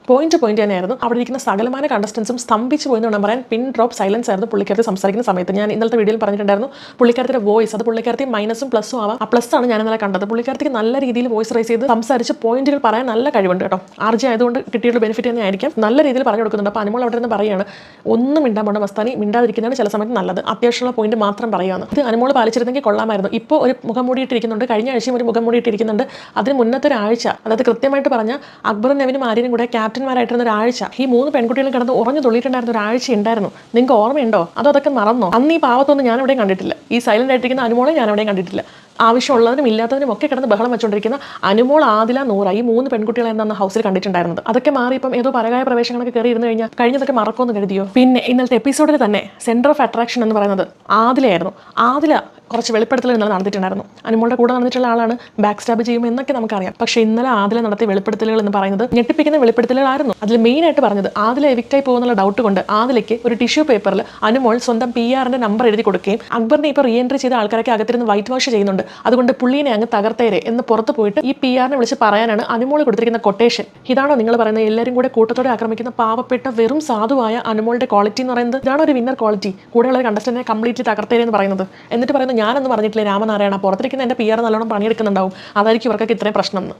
Speaker 1: പോയിന്റ് പോയിന്റ് തന്നെയായിരുന്നു. അവിടെ ഇരിക്കുന്ന സകലമാന കണ്ടസ്റ്റൻസും സ്തംഭിച്ച് പോയി എന്ന് വേണം പറയാൻ. പിൻ ഡ്രോപ്പ് സൈലൻസ് ആയിരുന്നു പുള്ളിക്കാരത്തി സംസാരിക്കുന്ന സമയത്ത്. ഞാൻ ഇന്നലത്തെ വീഡിയോയിൽ പറഞ്ഞിട്ടുണ്ടായിരുന്നു പുള്ളിക്കാരത്തിന്റെ വോയിസ് അത് പുള്ളിക്കാരത്തി മൈനസും പ്ലസും ആവാം. ആ പ്ലസ് ആണ് ഞാൻ ഇന്നലെ കണ്ടത്. പുള്ളിക്കാരത്തിക്ക് നല്ല രീതിയിൽ വോയിസ് റൈസ് ചെയ്ത് സംസാരിച്ച് പോയിന്റുകൾ പറയാൻ നല്ല കഴിവുണ്ട് കേട്ടോ. ആർ ജി ആയതുകൊണ്ട് കിട്ടിയുള്ള ബെനിഫിറ്റ് തന്നെ ആയിരിക്കും. നല്ല രീതിയിൽ പറഞ്ഞു കൊടുക്കുന്നുണ്ട്. അപ്പോൾ അനുമോൾ അവിടെ നിന്ന് പറയുകയാണ് ഒന്നും മിണ്ടാൻ പോണ്ട മസ്താനി. മിണ്ടാതിരിക്കുന്നതാണ് ചില സമയത്ത് നല്ലത്. അത്യാവശ്യമുള്ള പോയിന്റ് മാത്രം പറയുകയാണ്. ഇത് അനുമോൾ പാലിച്ചിരുന്നെങ്കിൽ കൊള്ളാമായിരുന്നു. ഇപ്പോൾ ഒരു മുഖം മൂടിയിട്ടിരിക്കുന്നുണ്ട്. കഴിഞ്ഞ ആഴ്ചയും ഒരു മുഖം മൂടിയിട്ടിരിക്കുന്നുണ്ട്. അതിന് മുന്നത്തെ ഒരാഴ്ച അതായത് കൃത്യമായിട്ട് പറഞ്ഞാൽ അക്ബറും നവിനും ആര്യനും കൂടെ ക്യാപ്റ്റൻ ക്യാപ്റ്റന്മാരായിട്ടിരുന്ന ഒരാഴ്ച. ഈ മൂന്ന് പെൺകുട്ടികളും കിടന്ന് ഉറഞ്ഞു തുള്ളിയിട്ടുണ്ടായിരുന്ന ഒരാഴ്ച ഉണ്ടായിരുന്നു. നിങ്ങൾക്ക് ഓർമ്മയുണ്ടോ? അതോ അതൊക്കെ മറന്നോ? അന്ന് ഈ പാവത്തൊന്നും ഞാൻ എവിടെയും കണ്ടിട്ടില്ല. ഈ സൈലന്റ് ആയിട്ടിരിക്കുന്ന അനുമോളെ ഞാൻ എവിടെയും കണ്ടിട്ടില്ല. ആവശ്യമുള്ളതിനും ഇല്ലാത്തതിനും ഒക്കെ കിടന്ന് ബഹളം വെച്ചുകൊണ്ടിരിക്കുന്ന അനുമോൾ ആദില നൂറ ഈ മൂന്ന് പെൺകുട്ടികളെ എന്താ ഹൗസിൽ കണ്ടിട്ടുണ്ടായിരുന്നത്. അതൊക്കെ മാറി ഇപ്പം ഏതോ പരകായ പ്രവേശങ്ങളൊക്കെ കയറി ഇരുന്ന് കഴിഞ്ഞാൽ കഴിഞ്ഞതൊക്കെ മറക്കുമെന്ന് കരുതിയോ? പിന്നെ ഇന്നലത്തെ എപ്പിസോഡിൽ തന്നെ സെന്റർ ഓഫ് അട്രാക്ഷൻ എന്ന് പറയുന്നത് ആദിലയായിരുന്നു. ആദില കുറച്ച് വെളിപ്പെടുത്തൽ ഇന്നലെ നടന്നിട്ടുണ്ടായിരുന്നു. അനുമോളുടെ കൂടെ നടന്നിട്ടുള്ള ആളാണ് ബാക്ക് സ്റ്റാബ് ചെയ്യും എന്നൊക്കെ നമുക്കറിയാം. പക്ഷേ ഇന്നലെ ആദില നടത്തിയ വെളിപ്പെടുത്തലുകൾ എന്ന് പറയുന്നത് ഞെട്ടിപ്പിക്കുന്ന വെളിപ്പെടുത്തലുകളായിരുന്നു. അതിൽ മെയിൻ ആയിട്ട് പറഞ്ഞത് ആദില എവിക്റ്റായി പോകുന്നുള്ള ഡൗട്ട് കൊണ്ട് ആദിലയ്ക്ക് ഒരു ടിഷ്യൂ പേപ്പറിൽ അനുമോൾ സ്വന്തം പി ആറിന്റെ നമ്പർ എഴുതി കൊടുക്കുകയും അക്ബറിനെ ഇപ്പോൾ റീ എൻട്രി ചെയ്ത ആൾക്കാരൊക്കെ അകത്തിരുന്ന് വൈറ്റ് വാഷ് ചെയ്യുന്നുണ്ട്. അതുകൊണ്ട് പുള്ളിനെ അങ്ങ് തകർത്തേരെ എന്ന് പുറത്ത് പോയിട്ട് ഈ പി ആറിനെ വിളിച്ച് പറയാനാണ് അനുമോൾ കൊടുത്തിരിക്കുന്ന കൊട്ടേഷൻ ഇതാണോ നിങ്ങൾ പറയുന്നത് എല്ലാവരും കൂടെ കൂട്ടത്തോടെ ആക്രമിക്കുന്ന പാവപ്പെട്ട വെറും സാധുവായ അനുമോളുടെ ക്വാളിറ്റി എന്ന് പറയുന്നത്? ഇതാണ് ഒരു വിന്നർ ക്വാളിറ്റി കൂടെയുള്ള കണ്ടസ്റ്റന്റിനെ കംപ്ലീറ്റ്ലി തകർത്തേരെ എന്ന് പറയുന്നത്. എന്നിട്ട് പറയുന്നത് ഞാനൊന്നും പറഞ്ഞിട്ടില്ല രാമനാരായണ. പുറത്തിരിക്കുന്ന എന്റെ പി ആർ നല്ലോണം പണിയെടുക്കുന്നുണ്ടാവും. അതായിരിക്കും ഇവർക്കൊക്കെ ഇത്രയും പ്രശ്നം എന്ന്.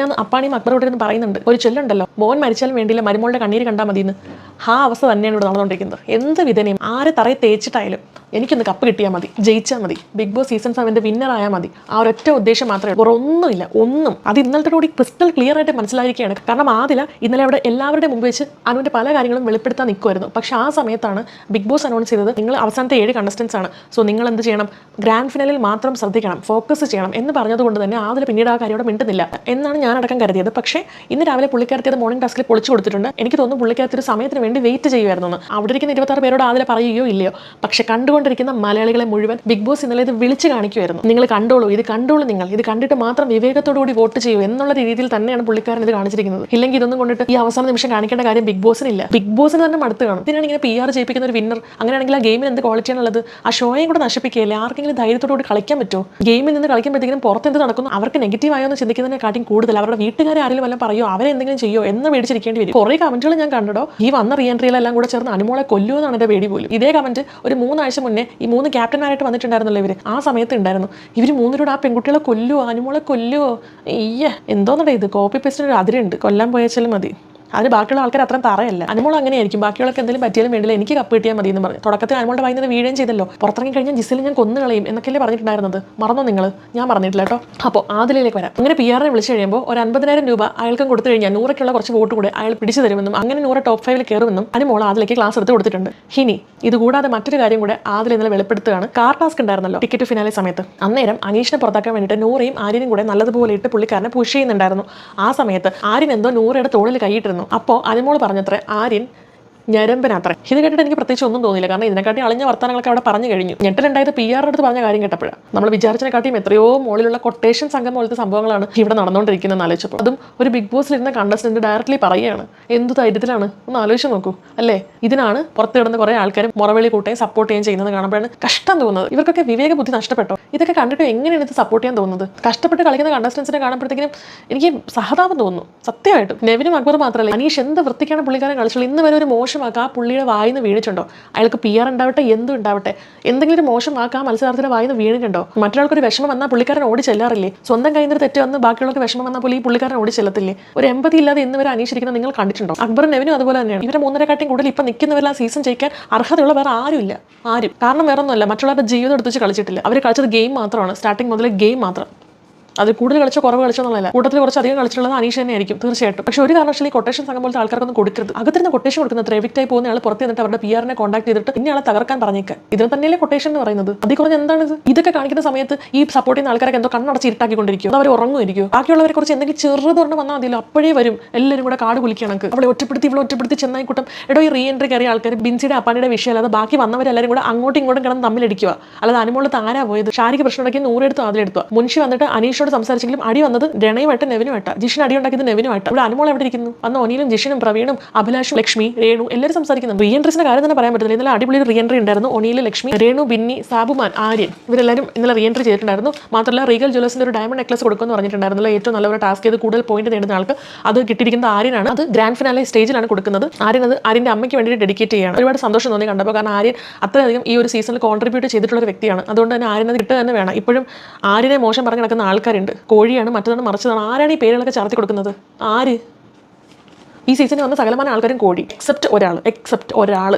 Speaker 1: ഞാൻ അപ്പാണിയും അക്ബറോട് ഇരുന്ന് പറയുന്നുണ്ട്. ഒരു ചൊല്ലുണ്ടല്ലോ. മോൻ മരിച്ചാലും വേണ്ടിയില്ല മരുമോളുടെ കണ്ണീര് കണ്ടാൽ മതിയെന്ന്. ആ അവസ്ഥ തന്നെയാണ് ഇവിടെ നടന്നുകൊണ്ടിരിക്കുന്നത്. എന്ത് വിധനയും ആരെ തറയെ തേച്ചിട്ടായാലും. എനിക്കൊന്ന് കപ്പ് കിട്ടിയാൽ മതി ജയിച്ചാൽ മതി. ബിഗ് ബോസ് സീസൺ സെവന്റെ വിന്നർ ആയാൽ മതി. ആ ഒരൊറ്റ ഉദ്ദേശം മാത്രമേ ഉള്ളൂ. ഒന്നുമില്ല ഒന്നും. അത് ഇന്നലത്തെ കൂടി ക്രിസ്റ്റൽ ക്ലിയർ ആയിട്ട് മനസ്സിലായിരിക്കുകയാണ്. കാരണം ആദില ഇന്നലെ അവിടെ എല്ലാവരുടെ മുമ്പ് വെച്ച് അനുവിന്റെ പല കാര്യങ്ങളും വെളിപ്പെടുത്താൻ നിൽക്കുമായിരുന്നു പക്ഷേ ആ സമയത്താണ് ബിഗ് ബോസ് അനൗൺസ് ചെയ്തത് നിങ്ങൾ അവസാനത്തെ ഏഴ് കണ്ടസ്റ്റൻസ് ആണ്. സോ നിങ്ങൾ എന്ത് ചെയ്യണം? ഗ്രാൻഡ് ഫിനലിൽ മാത്രം ശ്രദ്ധിക്കണം ഫോക്കസ് ചെയ്യണം എന്ന് പറഞ്ഞതുകൊണ്ട് തന്നെ ആദില പിന്നീട് ആ കാര്യം അവിടെ മിണ്ടുന്നില്ല എന്നാണ് ഞാൻ അടക്കം കരുതിയത്. പക്ഷേ ഇന്ന് രാവിലെ പുള്ളിക്കാരത്തി അത് മോർണിംഗ് ടാസ്കിൽ പൊളിച്ചു കൊടുത്തിട്ടുണ്ട്. എനിക്ക് തോന്നുന്നു പുള്ളിക്കാരത്തി ഒരു സമയത്തിന് വേണ്ടി വെയിറ്റ് ചെയ്യുമായിരുന്നു. അവിടെ ഇരിക്കുന്ന ഇരുപത്താറ് പേരോട് ആദില പറയുകയോ ഇല്ലയോ? പക്ഷേ കണ്ടുകൊണ്ടിരിക്കുന്ന മലയാളികളെ മുഴുവൻ ബിഗ് ബോസ് ഇന്നലെ ഇത് വിളിച്ച് കാണിക്കുമായിരുന്നു നിങ്ങൾ കണ്ടോളൂ ഇത് കണ്ടോളൂ നിങ്ങൾ. ഇത് കണ്ടിട്ട് മാത്രം വിവേകത്തോടുകൂടി വോട്ട് ചെയ്യൂ എന്നുള്ള രീതിയിൽ തന്നെയാണ് പുള്ളിക്കാരൻ ഇത് കാണിച്ചിരിക്കുന്നത്. ഇല്ലെങ്കിൽ ഇതൊന്നും കൊണ്ടിട്ട് ഈ അവസാന നിമിഷം കാണിക്കേണ്ട കാര്യം ബിഗ് ബോസിനില്ല ബിഗ് ബോസിന് തന്നെ മടുത്ത് കാണും. ഇതിനാണ് ഇങ്ങനെ പി ആർ ചെയ്യിപ്പിക്കുന്ന ഒരു വിന്നർ അങ്ങനെയാണെങ്കിൽ ആ ഗെയിമിന് എന്ത് ക്വാളിറ്റിയാണുള്ളത് ആ ഷോയും കൂടെ നശിപ്പിക്കുകയല്ലേ? ആർക്കെങ്കിലും ധൈര്യത്തോടുകൂടി കളിക്കാൻ പറ്റുമോ ഗെയിമിൽ നിന്ന് കളിക്കുമ്പോഴത്തേക്കും പുറത്ത് എന്ത് നടക്കുന്നു? അവർക്ക് നെഗറ്റീവായോ എന്ന് ചിന്തിക്കുന്നതിനെക്കാട്ടും കൂടുതൽ. അവരുടെ വീട്ടുകാരെ ആരെങ്കിലും വല്ലതും പറയോ? അവരെന്തെങ്കിലും ചെയ്യോ എന്ന് മേടിച്ചിരിക്കേണ്ടി വരും. കുറേ കമന്റുകൾ ഞാൻ കണ്ടോ ഈ വന്ന റീ എൻട്രിയിലെല്ലാം കൂടെ ചേർന്ന് അനുമോളെ കൊല്ലുമെന്നാണ് എന്റെ പേടി പോലും. ഇതേ കമന്റ് ഒരു മൂന്നാഴ്ച മുന്നേ ഈ മൂന്ന് ക്യാപ്റ്റന്മാരായിട്ട് വന്നിട്ടുണ്ടായിരുന്നല്ലോ ഇവർ ആ സമയത്ത് ഉണ്ടായിരുന്നു. ഇവർ മൂന്നിലൂടെ ആ പെൺകുട്ടികളെ കൊല്ലുവോ? അനുമോളെ കൊല്ലുവോ? ഈയ്യ എന്തോന്നടേ ഇത്? കോപ്പി പേസ്റ്റിന് ഒരു അതിരുണ്ട്. കൊല്ലാൻ പോയാച്ചാലും മതി. അതിന് ബാക്കിയുള്ള ആൾക്കാർ അത്രയും തറയല്ല അനുമോൾ അങ്ങനെയായിരിക്കും. ബാക്കിയുള്ളവർക്ക് എന്തെങ്കിലും പറ്റിയാലും വേണ്ടില്ല. എനിക്ക് കപ്പ് കിട്ടിയാൽ മതി എന്ന് പറഞ്ഞു. തുടക്കത്തിൽ അനുമോളുടെ വൈകുന്നത് വീഴുകയും ചെയ്തല്ലോ. പുറത്തിറങ്ങി കഴിഞ്ഞാൽ ജിസിൽ ഞാൻ കൊന്നു കളയും എന്നൊക്കെയല്ലേ പറഞ്ഞിട്ടുണ്ടായിരുന്നത്. മറന്നോ നിങ്ങൾ ഞാൻ പറഞ്ഞിട്ടില്ല കേട്ടോ. അപ്പോൾ ആദിലേക്ക് വരാം. അങ്ങനെ പി ആറിനെ വിളിച്ചു കഴിയുമ്പോൾ ഒരു അൻപതിനായിരം രൂപ അയാൾക്കും കൊടുത്തു കഴിഞ്ഞാൽ നൂറയ്ക്കുള്ള കുറച്ച് വോട്ട് കൂടെ അയാൾ പിടിച്ചു തരുമെന്നും അങ്ങനെ നൂറ് ടോപ്പ് ഫൈവിൽ കയറുമെന്നും അനുമോൾ ആദിലേക്ക് ക്ലാസ് എടുത്ത് കൊടുത്തിട്ടുണ്ട്. ഇനി ഇതുകൂടാതെ മറ്റൊരു കാര്യം കൂടെ ആദിൽ ഇന്നലെ വെളിപ്പെടുത്തുകയാണ്. കാർ ടാസ്ക് ഉണ്ടായിരുന്നല്ലോ ടിക്കറ്റ് ഫിനാലെ സമയത്ത്. അന്നേരം അനീഷിനെ പുറത്താക്കാൻ വേണ്ടിയിട്ട് നൂറയും ആര്യനും കൂടെ നല്ലതുപോലെ ഇട്ട് പുള്ളിക്കാരനെ പുഷ് ചെയ്യുന്നുണ്ടായിരുന്നു. ആ സമയത്ത് ആര്യൻ എന്തോ നൂറയുടെ തോളിൽ കൈയിട്ടിരുന്നു. അപ്പോൾ അനുമോൾ പറഞ്ഞത്ര ആര്യൻ ഞരമ്പനത്രേ ഇത് കേട്ടിട്ട് എനിക്ക് പ്രത്യേകിച്ച് ഒന്നും തോന്നിയില്ല. കാരണം ഇതിനെക്കാട്ടി അളിഞ്ഞ വർത്തമാനങ്ങളൊക്കെ അവിടെ പറഞ്ഞു കഴിഞ്ഞു. ഞെട്ടലുണ്ടായത് പി ആറിന്റെ അടുത്ത് പറഞ്ഞ കാര്യം കേട്ടപ്പോഴാണ് നമ്മൾ വിചാരിച്ചതിനെക്കാട്ടിയും എത്രയോ മുകളിലുള്ള കൊട്ടേഷൻ സംഘം പോലത്തെ സംഭവങ്ങളാണ് ഇവിടെ നടന്നുകൊണ്ടിരിക്കുന്നത് ആലോചിച്ചപ്പോൾ. അതും ഒരു ബിഗ് ബോസിലിരുന്ന കണ്ടസ്റ്റന്റ് ഡയറക്ട്ലി പറയുകയാണ്. എന്ത് ധൈര്യത്തിലാണ്? ഒന്ന് ആലോചിച്ച് നോക്കൂ. അല്ലേ? ഇതിനാണ് പുറത്ത് കിടന്ന് കുറേ ആൾക്കാർ മുറവിളി കൂട്ടുകയും സപ്പോർട്ട് ചെയ്യുകയും ചെയ്യുന്നത് കാണുമ്പോഴാണ് കഷ്ടം തോന്നുന്നത്. ഇവർക്കൊക്കെ വിവേക ബുദ്ധി നഷ്ടപ്പെട്ടോ? ഇതൊക്കെ കണ്ടിട്ട് എങ്ങനെയാണ് ഇത് സപ്പോർട്ട് ചെയ്യാൻ തോന്നുന്നത്? കഷ്ടപ്പെട്ട് കളിക്കുന്ന കണ്ടസ്റ്റൻസിനെ കാണുമ്പോഴത്തേക്കും എനിക്ക് സഹതാപം തോന്നുന്നു. സത്യമായിട്ടും. നെവിനും അക്ബർ മാത്രമല്ല. അനീഷ് എന്ത് വൃത്തിക്കാണ് പുള്ളിക്കാരൻ കളിച്ചുള്ളൂ ഇന്ന് വരെ ഒരു മോശമാക്കുക ആ പുള്ളിയുടെ വായിന്ന് വീണിട്ടുണ്ടോ? അയാൾക്ക് പി ആർ ഉണ്ടാവട്ടെ എന്തും ഉണ്ടാവട്ടെ. എന്തെങ്കിലും ഒരു മോശമാക്കുക ആ മത്സരാർത്ഥിയുടെ വായിന്ന് വീണിട്ടുണ്ടോ? മറ്റൊരാൾക്കൊരു വിഷമം വന്നാൽ പുള്ളിക്കാരൻ ഓടി ചെല്ലാറില്ലേ? സ്വന്തം കയ്യിൽ നിന്ന് തെറ്റ് വന്ന് ബാക്കിയുള്ളവർക്ക് വിഷമം വന്നാൽ പോലും ഈ പുള്ളിക്കാരൻ ഓടി ചെല്ലത്തില്ലേ? ഒരു എമ്പതി ഇല്ലാതെ ഇന്ന് വരെ അനീഷിരിക്കുന്നത് നിങ്ങൾ കണ്ടിട്ടുണ്ടോ? അക്ബർ നെവിനും അതുപോലെ തന്നെയാണ്. ഇവരെ മൂന്നരക്കാട്ടിയും കൂടുതൽ ഇപ്പം ആ സീസൺ ജയിക്കാൻ അർഹതയുള്ള വേറെ ആരുമില്ല. ആരും. കാരണം വേറെ ഒന്നുമല്ല മറ്റുള്ളവരുടെ ജീവിതം എടുത്തുവെച്ച് കളിച്ചിട്ടില്ല. അവർ കളിച്ചത് ഗെയിം മാത്രമാണ്. സ്റ്റാർട്ടിങ് മുതൽ ഗെയിം മാത്രം. അത് കൂടുതൽ കളിച്ചോ കുറവ് കളിച്ചോ എന്നുള്ളതല്ല. കൂട്ടത്തിൽ കുറച്ച് അധികം കളിച്ചിട്ടുള്ളത് അനീഷ് തന്നെ ആയിരിക്കും തീർച്ചയായിട്ടും. പക്ഷേ ഒരു കാരണവശാലും ഈ കൊട്ടേഷൻ സംഘം പോലത്തെ ആൾക്കാർക്കൊന്നും കൊടുക്കരുത്. അകത്തിരുന്ന് കൊട്ടേഷൻ കൊടുക്കുന്നത് എവിക്റ്റായി പോകുന്ന ആൾ പുറത്ത് നിന്നിട്ട് അവരുടെ പി ആറിനെ കോൺടാക്ട് ചെയ്തിട്ട് ഇനി ആളെ തകർക്കാൻ പറഞ്ഞേക്കാം. ഇതിന് തന്നെയല്ലേ കൊട്ടേഷൻ എന്ന് പറയുന്നത്? അതിൽ കുറഞ്ഞ എന്താണ് ഇത് ഇതൊക്കെ കാണിക്കുന്ന സമയത്ത് ഈ സപ്പോർട്ട് ചെയ്യുന്ന ആൾക്കാരൊക്കെ എന്തോ കണ്ണടച്ച് ഇരുട്ടാക്കിക്കൊണ്ടിരിക്കും. അവർ ഉറങ്ങുമായിരിക്കും. ബാക്കിയുള്ളവരെ കുറിച്ച് എന്തെങ്കിലും ചെറുതൊരെണ്ണം വന്നാൽ മതിയല്ലോ. അപ്പോഴേ വരും. എല്ലാവരും കൂടെ കാട് കുലിക്കണം അവളെ ഒറ്റപ്പെടുത്തി ഇവിടെ ഒറ്റപ്പെടുത്തി ചെന്നായി കൂട്ടം. എടോ ഈ റീ എൻട്രി കയറിയ ആൾക്കാർ ബിൻസിയുടെ അപ്പാനിയുടെ വിഷയം അല്ലാതെ ബാക്കി വന്നവരെല്ലാവരും കൂടെ അങ്ങോട്ടും ഇങ്ങോട്ടും കിടന്ന് തമ്മിലടിക്കുക അല്ലാതെ അനുമോളത്ത് ആരാ പോയത്. ശാരീരിക പ്രശ്നം ഉണ്ടാക്കി നൂറെടുത്ത് അതിലെടുത്തോ മുൻഷി വന്നിട്ട് അനീഷോട് സംസാരിച്ചെങ്കിലും അടി വന്നത് രണയുമായിട്ട് നെവിനുമായിട്ട്. ജിഷിന് അടി ഉണ്ടാക്കിയത് നെവിനുമായിട്ട്. ഇവിടെ അനുമോൾ എവിടെ ഇരിക്കുന്നു? അന്ന് ഒനിയിലും ജിഷിനും പ്രവീണും അഭിലാഷും ലക്ഷ്മി രേണു എല്ലാവരും സംസാരിക്കുന്നുണ്ട് റീ എൻട്രീസിന്റെ കാര്യം തന്നെ പറയാൻ പറ്റില്ല ഇന്നലെ അടിപൊളി റീ എൻട്രി ഉണ്ടായിരുന്നു. ഒനിയിൽ ലക്ഷ്മി രേണു ബിന്നി സാബുമാൻ ആര്യൻ ഇവരെല്ലാവരും ഇന്നലെ റീ എൻട്രി ചെയ്തിട്ടുണ്ടായിരുന്നു. മാത്രമല്ല റീഗൽ ജ്വല്ലേഴ്സിന്റെ ഒരു ഡയമണ്ട് നെക്ലസ് കൊടുക്കുമെന്ന് പറഞ്ഞിട്ടുണ്ടായിരുന്നല്ലോ. ഏറ്റവും നല്ലൊരു ടാസ്ക് ചെയ്ത് കൂടുതൽ പോയിന്റ് നേടുന്ന ആൾക്ക്. അത് കിട്ടിയിരിക്കുന്നത് ആര്യനാണ്. അത് ഗ്രാൻഡ് ഫിനാലെ സ്റ്റേജിലാണ് കൊടുക്കുന്നത്. ആര്യൻ അത് ആര്യന്റെ അമ്മയ്ക്ക് വേണ്ടി ഡെഡിക്കേറ്റ് ചെയ്യാണ്. ഒരുപാട് സന്തോഷം തോന്നി കണ്ടപ്പോൾ. കാരണം ആര്യൻ അത്രയധികം ഈ ഒരു സീസണിൽ കോൺട്രിബ്യൂട്ട് ചെയ്തിട്ടുള്ള ഒരു വ്യക്തിയാണ്. അതുകൊണ്ട് തന്നെ ആര്യൻ അത് കിട്ടുക തന്നെ വേണം. ഇപ്പോഴും ആര്യനെ മോശം പറഞ്ഞു നടക്കുന്ന ആൾക്കാരുണ്ട്. കോഴിയാണ് മറ്റതാണ് മറിച്ചതാണ്. ആരാണ് ഈ പേരുകളൊക്കെ ചാർത്തി കൊടുക്കുന്നത്? ആര്? ഈ സീസണിൽ വന്ന സകലമാന ആൾക്കാരും കോഴി എക്സെപ്റ്റ് ഒരാൾ എക്സെപ്റ്റ് ഒരാൾ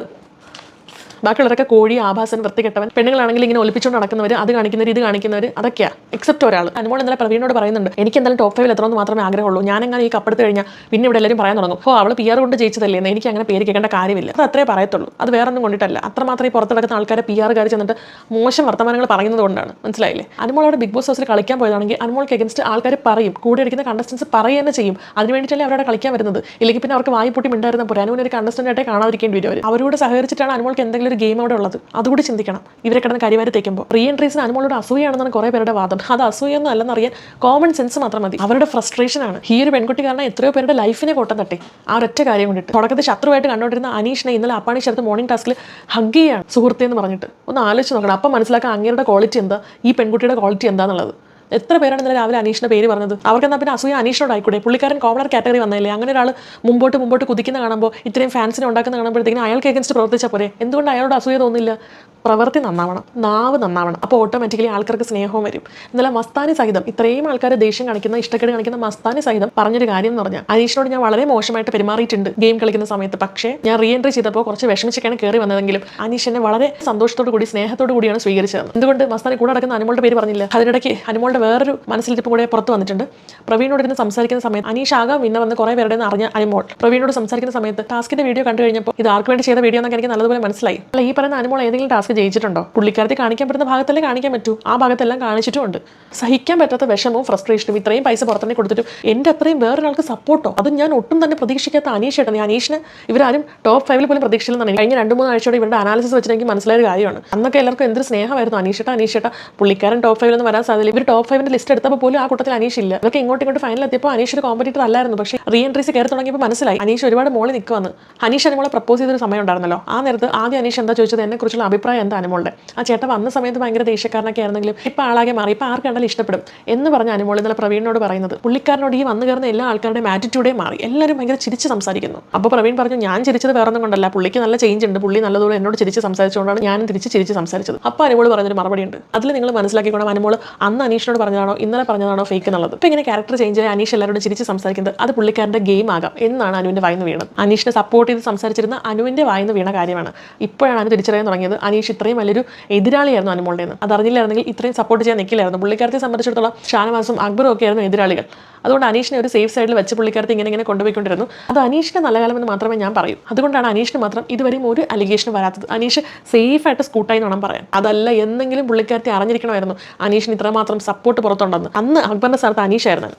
Speaker 1: ബാക്കിയുള്ളവരൊക്കെ കോഴി ആഭാസൻ വൃത്തികെട്ടവൻ പെണ്ണുങ്ങളാണെങ്കിൽ ഇങ്ങനെ ഒലിപ്പിച്ചുകൊണ്ട് നടക്കുന്നവർ അത് കാണിക്കുന്നവർ ഇത് കാണിക്കുന്നവർ അതൊക്കെയാ. എക്സെപ്റ്റ് ഒരാൾ അനുമോൾ ഇന്നലെ പ്രവീണോട് പറയുന്നുണ്ട് എനിക്ക് എന്തായാലും ടോപ്പ് ഫൈവിൽ എത്രയെന്ന് മാത്രമേ ആഗ്രഹമുള്ളൂ. ഞാൻ അങ്ങനെ ഈ കപ്പെടുത്ത് കഴിഞ്ഞാൽ പിന്നെ ഇവിടെ എല്ലാവരും പറയാൻ തുടങ്ങും. ഓ അവൾ പി ആർ കൊണ്ട് ജയിച്ചതല്ലേ? എന്ന് എനിക്ക് അങ്ങനെ പേര് കേൾക്കേണ്ട കാര്യമില്ല. അത് അത്രേ പറയത്തുള്ളൂ. അത് വേറെ ഒന്നും കൊണ്ടിട്ടല്ല. അത്രമാത്രം ഈ പുറത്ത് ആൾക്കാരെ പി ആറുകാർ ചെന്നിട്ട് മോശം വർത്തമാനങ്ങൾ പറയുന്നത് കൊണ്ടാണ്. മനസ്സിലായില്ലേ? അനുമോൾ അവിടെ ബിഗ് ബോസ് ഹൗസിൽ കളിക്കാൻ പോയതാണെങ്കിൽ അനുമോൾക്ക് എഗൻസ്റ്റ് ആൾക്കാർ പറയും. കൂടെ ഇരിക്കുന്ന കണ്ടസ്റ്റൻസ് പറയുക തന്നെ ചെയ്യും. അതിന് വേണ്ടിയിട്ടല്ലേ അവരവിടെ കളിക്കാൻ വരുന്നത്. ഇല്ലെങ്കിൽ പിന്നെ അവർക്ക് വായി പൊട്ടി മിണ്ടായിരുന്ന പോരാനും ഒരു കണ്ടസ്റ്റന്റ് ആയിട്ടേ കാണാതിരിക്കേണ്ടി വരും അവരോട് സഹകരിച്ചിട്ടാണ് അനുമോൾക്ക് എന്തെങ്കിലും ഒരു ഗെയിം അവിടെ ഉള്ളത്. അതുകൂടി ചിന്തിക്കണം. ഇവരെ കിടന്ന് കരിവാരി തേക്കുമ്പോൾ. റീ എൻട്രീസിന് അനുമോളോട് അസൂയാണെന്നാണ് കുറേ പേരുടെ വാദം. അത് അസൂയൊന്നും അല്ലെന്ന് അറിയാൻ കോമൺ സെൻസ് മാത്രം മതി. അവരുടെ ഫ്രസ്ട്രേഷൻ ആണ്. ഈ ഒരു പെൺകുട്ടി കാരണം എത്രയോ പേരുടെ ലൈഫിനെ കോട്ടം തട്ടി. ആ ഒറ്റ കാര്യം കൊണ്ടിട്ട്. തുടക്കത്തിൽ ശത്രുവായിട്ട് കണ്ടുകൊണ്ടിരുന്ന അനീഷിനെ ഇന്നലെ അപ്പാണി ചേർത്ത് മോർണിംഗ് ടാസ്കിൽ ഹഗ് ചെയ്യാണ് സുഹൃത്തെ എന്ന് പറഞ്ഞിട്ട്. ഒന്ന് ആലോചിച്ച് നോക്കണം. അപ്പം മനസ്സിലാക്കാൻ അങ്ങേരുടെ ക്വാളിറ്റി എന്താ? ഈ പെൺകുട്ടിയുടെ ക്വാളിറ്റി എന്താണെന്നുള്ളത് എത്ര പേരാണ് ഇന്നലെ രാവിലെ അനീഷിന്റെ പേര് പറഞ്ഞത്? അവർക്ക് എന്നാൽ പിന്നെ അസൂയ അനീഷിനോട് ആയിക്കൂടെ പുള്ളിക്കാരൻ കോമണർ കാറ്റഗറി വന്നല്ലേ അങ്ങനെ ഒരാൾ മുമ്പോട്ട് മുമ്പോട്ട് കുതിക്കുന്ന കാണുമ്പോൾ ഇത്രയും ഫാൻസിനെ ഉണ്ടാക്കുന്ന കാണുമ്പോഴത്തേക്കും അയാൾക്ക് എഗൻസ്റ്റ് പ്രവർത്തിച്ചാൽ പോരെ? എന്തുകൊണ്ട് അയാളോട് അസൂയ തോന്നില്ല? പ്രവൃത്തി നന്നാവണം. നാവ് നന്നാവണം. അപ്പോൾ ഓട്ടോമാറ്റിക്കലി ആൾക്കാർക്ക് സ്നേഹവും വരും. എന്നാലും മസ്താനി സഹിതം ഇത്രയും ആൾക്കാർ ദേഷ്യം കാണിക്കുന്ന ഇഷ്ടക്കേട് കാണിക്കുന്ന മസ്താനി സഹിതം പറഞ്ഞൊരു കാര്യം എന്ന് പറഞ്ഞാൽ അനീഷിനോട് ഞാൻ വളരെ മോശമായിട്ട് പെരുമാറിയിട്ടുണ്ട് ഗെയിം കളിക്കുന്ന സമയത്ത്. പക്ഷേ ഞാൻ റീ എൻട്രി ചെയ്തപ്പോൾ കുറച്ച് വിഷമിച്ചൊക്കെയാണ് കയറി വന്നതെങ്കിലും അനീഷ് എന്നെ വളരെ സന്തോഷത്തോടു കൂടി സ്നേഹത്തോടു കൂടിയാണ് സ്വീകരിച്ചത് എന്തുകൊണ്ട് മസ്താനി കൂടെ നടക്കുന്ന അനുമോളുടെ പേര് പറഞ്ഞില്ല? അതിനിടയ്ക്ക് അനുമോളുടെ വേറൊരു മനസ്സിലിരിപ്പ് കൂടെ പുറത്ത് വന്നിട്ടുണ്ട്. പ്രവീണോട് ഇരുന്ന് സംസാരിക്കുന്ന സമയത്ത് അനീഷ് ആകാം വന്ന് കുറേ പേരുടെ അറിഞ്ഞ അനുമോൾ. പ്രവീണോട് സംസാരിക്കുന്ന സമയത്ത് ടാസ്കിന്റെ വീഡിയോ കണ്ടു കഴിഞ്ഞപ്പോൾ ഇത് ആർക്ക് വേണ്ടി ചെയ്ത വീഡിയോ എന്നൊക്കെ എനിക്ക് നല്ലതുപോലെ മനസ്സിലായി. അല്ല ഈ പറയുന്ന അനുമോൾ ഏതെങ്കിലും ടാസ്ക് ജയിച്ചിട്ടുണ്ടോ? പുള്ളിക്കാരത്തെ കാണിക്കാൻ പറ്റുന്ന ഭാഗത്തല്ലേ കാണിക്കാൻ പറ്റൂ. ആ ഭാഗത്തെല്ലാം കാണിച്ചിട്ടുണ്ട് സഹിക്കാൻ പറ്റാത്ത വിഷമവും ഫ്രസ്ട്രേഷനും ഇത്രയും പൈസ പുറത്തന്നെ കൊടുത്തിട്ടും എന്റെ അത്രയും വേറൊരാൾക്ക് സപ്പോർട്ടോ അത് ഞാൻ ഒട്ടും തന്നെ പ്രതീക്ഷിക്കാത്ത അനീഷ് ഏട്ടൻ അനീഷിന് ഇവരാരും ടോപ്പ് ഫൈവിൽ പോലും പ്രതീക്ഷയില്ലെന്നാണ് കഴിഞ്ഞ രണ്ട് മൂന്ന് ആഴ്ചയോടെ ഇവരുടെ അനാലിസിസ് വെച്ചിട്ട് എനിക്ക് മനസ്സിലായ കാര്യമാണ്. അന്നൊക്കെ എല്ലാവർക്കും എന്തൊരു സ്നേഹമായിരുന്നു അനീഷേട്ട അനീഷേട്ട. പുള്ളിക്കാരൻ ടോപ്പ് ഫൈവിൽ നിന്ന് വരാൻ സാധ്യത ഇവർ ടോപ്പ് ഫൈവിന്റെ ലിസ്റ്റ് എടുത്തപ്പോൾ പോലും ആ കൂട്ടത്തിൽ അനീഷ് ഇല്ല. ഇതൊക്കെ ഇങ്ങോട്ട് ഇങ്ങോട്ട് ഫൈനൽ എത്തിയപ്പോൾ അനീഷ് ഒരു കോമ്പറ്റീറ്റർ അല്ലായിരുന്നു. പക്ഷേ റീ എൻട്രീസ് കയറി തുടങ്ങിയപ്പോൾ മനസ്സിലായി. അനീഷ് ഒരുപാട് മോളിൽ നിൽക്കുവന്ന് അനീഷ് അനുമോളെ പ്രപ്പോസ് ചെയ്തൊരു സമയം ഉണ്ടായിരുന്നല്ലോ. ആ നേരത്ത് ആദ്യം അനീഷ് എന്താ ചോദിച്ചത്? എന്നെക്കുറിച്ചുള്ള അഭിപ്രായം എന്താ അനുമോളുടെ? ആ ചേട്ടൻ വന്ന സമയത്ത് ഭയങ്കര ദേഷ്യക്കാരനൊക്കെ ആയിരുന്നെങ്കിലും ഇപ്പം ആളാകെ മാറി. ഇപ്പം ആർക്ക് കണ്ടാലും ഇഷ്ടപ്പെടും. എന്ന് പറഞ്ഞ അനുമോൾ ഇന്നലെ പ്രവീണിനോട് പറയുന്നത്. പുള്ളിക്കാരനോട് ഈ വന്നു കയറുന്ന എല്ലാ ആൾക്കാരുടെയും ആറ്റിറ്റ്യൂഡേ മാറി. എല്ലാവരും ഭയങ്കര ചിരിച്ച് സംസാരിക്കുന്നു. അപ്പോൾ പ്രവീൺ പറഞ്ഞു ഞാൻ ചിരിച്ചത് വേറൊന്നും കൊണ്ടല്ല. പുള്ളിക്ക് നല്ല ചേഞ്ച് ഉണ്ട്. പുള്ളി നല്ലതുപോലെ എന്നോട് ചിരിച്ച് സംസാരിച്ചുകൊണ്ടാണ് ഞാനും തിരിച്ച് ചിരിച്ച് സംസാരിച്ചത്. അപ്പോൾ അനുമോൾ പറഞ്ഞൊരു മറുപടി ഉണ്ട്. അതിൽ നിങ്ങൾ മനസ്സിലാക്കിക്കോണം. അനുമോൾ അന്ന് അനീഷിനോട് പറഞ്ഞതാണോ? ഇന്നലെ പറഞ്ഞതാണോ ഫേക്ക് എന്നുള്ളത്? ഇപ്പൊ ഇങ്ങനെ ക്യാരക്ടർ ചേഞ്ച് ആയി അനീഷ് എല്ലാവരോടും ചിരിച്ച് സംസാരിക്കുന്നത് അത് പുള്ളിക്കാരന്റെ ഗെയിം ആകാം എന്നാണ് അനുവിന്റെ വായിന്ന് വീണത്. അനീഷിനെ സപ്പോർട്ട് ചെയ്ത് സംസാരിച്ചിരുന്ന അനുവിന്റെ വായിന്ന് വീണ കാര്യമാണ്. ഇപ്പോഴാണ് അനു തിരിച്ചറിയാൻ തുടങ്ങിയത്. അനീഷ് ഇത്രയും വലിയൊരു എതിരാളിയായിരുന്നു അനുമോളുടെ അത് അറിഞ്ഞില്ലായിരുന്നെങ്കിൽ ഇത്രയും സപ്പോർട്ട് ചെയ്യാൻ നിൽക്കില്ലായിരുന്നു പുള്ളിക്കാരത്തെ സംബന്ധിച്ചിടത്തോളം ഷാനവാസും അക്ബറും ഒക്കെ ആയിരുന്നു എതിരാളികൾ. അതുകൊണ്ട് അനീഷിനെ ഒരു സേഫ് സൈഡിൽ വെച്ച് പുള്ളിക്കാരത്തെ ഇങ്ങനെ ഇങ്ങനെ കൊണ്ടുപോയിക്കൊണ്ടിരുന്നു. അത് അനീഷിന്റെ നല്ല കാലം എന്ന് മാത്രമേ ഞാൻ പറയൂ. അതുകൊണ്ടാണ് അനീഷിന് മാത്രം ഇതുവരെയും ഒരു അലിഗേഷൻ വരാത്തത്. അനീഷ് സേഫായിട്ട് സ്കൂട്ടായി വേണം പറയാൻ. അതല്ല എന്തെങ്കിലും പുള്ളിക്കാരത്തെ അറിഞ്ഞിരിക്കണമായിരുന്നു. അനീഷിന് ഇത്രമാത്രം സപ്പോർട്ട് പുറത്തുണ്ടെന്ന്. അന്ന് അക്ബറിന്റെ സ്ഥലത്ത് അനീഷായിരുന്നു